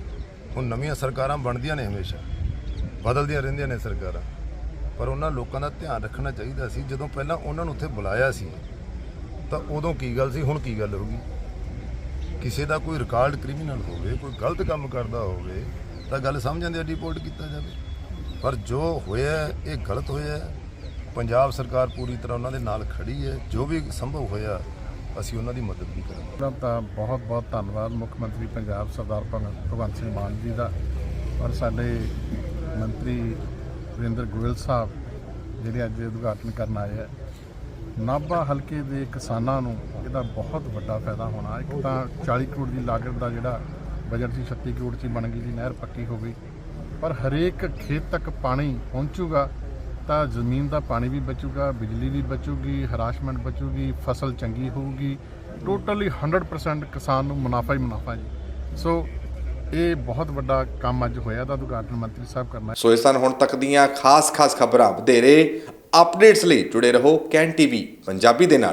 ਹੁਣ ਨਵੀਆਂ ਸਰਕਾਰਾਂ ਬਣਦੀਆਂ ਨੇ ਹਮੇਸ਼ਾ, ਬਦਲਦੀਆਂ ਰਹਿੰਦੀਆਂ ਨੇ ਸਰਕਾਰਾਂ। ਪਰ ਉਹਨਾਂ ਲੋਕਾਂ ਦਾ ਧਿਆਨ ਰੱਖਣਾ ਚਾਹੀਦਾ ਸੀ, ਜਦੋਂ ਪਹਿਲਾਂ ਉਹਨਾਂ ਨੂੰ ਉੱਥੇ ਬੁਲਾਇਆ ਸੀ। ਤਾਂ ਉਦੋਂ ਕੀ ਗੱਲ ਸੀ, ਹੁਣ ਕੀ ਗੱਲ ਹੋ ਗਈ? ਕਿਸੇ ਦਾ ਕੋਈ ਰਿਕਾਰਡ ਕ੍ਰਿਮੀਨਲ ਹੋਵੇ, ਕੋਈ ਗਲਤ ਕੰਮ ਕਰਦਾ ਹੋਵੇ, ਤਾਂ ਗੱਲ ਸਮਝ ਜਾਂਦੇ ਆ ਕੀਤਾ ਜਾਵੇ। ਪਰ ਜੋ ਹੋਇਆ, ਇਹ ਗਲਤ ਹੋਇਆ, ਪੰਜਾਬ ਸਰਕਾਰ ਪੂਰੀ ਤਰ੍ਹਾਂ ਉਹਨਾਂ ਦੇ ਨਾਲ ਖੜੀ ਹੈ, ਜੋ ਵੀ ਸੰਭਵ ਹੋਇਆ, ਅਸੀਂ ਉਹਨਾਂ ਦੀ ਮਦਦ ਵੀ ਕਰਾਂਗੇ। ਤਾਂ ਬਹੁਤ ਬਹੁਤ ਧੰਨਵਾਦ ਮੁੱਖ ਮੰਤਰੀ ਪੰਜਾਬ ਸਰਦਾਰ ਭਗਵੰਤ ਭਗਵੰਤ ਸਿੰਘ ਮਾਨ ਜੀ ਦਾ ਔਰ ਸਾਡੇ ਮੰਤਰੀ ਵਰਿੰਦਰ ਗੋਇਲ ਸਾਹਿਬ, ਜਿਹੜੇ ਅੱਜ ਉਦਘਾਟਨ ਕਰਨ ਆਏ ਹੈ ਨਾਭਾ ਹਲਕੇ ਦੇ ਕਿਸਾਨਾਂ ਨੂੰ ਇਹਦਾ ਬਹੁਤ ਵੱਡਾ ਫਾਇਦਾ ਹੋਣਾ। ਇੱਕ ਤਾਂ 40 ਕਰੋੜ ਦੀ ਲਾਗਤ ਦਾ ਜਿਹੜਾ ਬਜਟ ਸੀ 36 ਕਰੋੜ 'ਚ ਬਣ ਗਈ ਜੀ, ਨਹਿਰ ਪੱਕੀ ਹੋ ਗਈ। ਪਰ ਹਰੇਕ ਖੇਤ ਤੱਕ ਪਾਣੀ ਪਹੁੰਚੂਗਾ ਤਾਂ ਜ਼ਮੀਨ ਦਾ ਪਾਣੀ ਵੀ ਬਚੂਗਾ, ਬਿਜਲੀ ਵੀ ਬਚੂਗੀ, ਹਰਾਸ਼ਮੈਂਟ ਬਚੂਗੀ, ਫਸਲ ਚੰਗੀ ਹੋਊਗੀ। ਟੋਟਲੀ 100% ਕਿਸਾਨ ਨੂੰ ਮੁਨਾਫਾ ਹੀ ਮੁਨਾਫਾ ਜੀ। ਸੋ ਇਹ ਬਹੁਤ ਵੱਡਾ ਕੰਮ ਅੱਜ ਹੋਇਆ ਦਾ ਉਦਘਾਟਨ ਮੰਤਰੀ ਸਾਹਿਬ ਕਰਨਾ ਸੋ ਇਹ ਸਨ ਹੁਣ ਤੱਕ ਦੀਆਂ ਖਾਸ-ਖਾਸ ਖਬਰਾਂ। ਵਧੇਰੇ ਅਪਡੇਟਸ ਲਈ ਜੁੜੇ ਰਹੋ ਕੈਨ ਟੀਵੀ ਪੰਜਾਬੀ ਦੇ ਨਾਲ।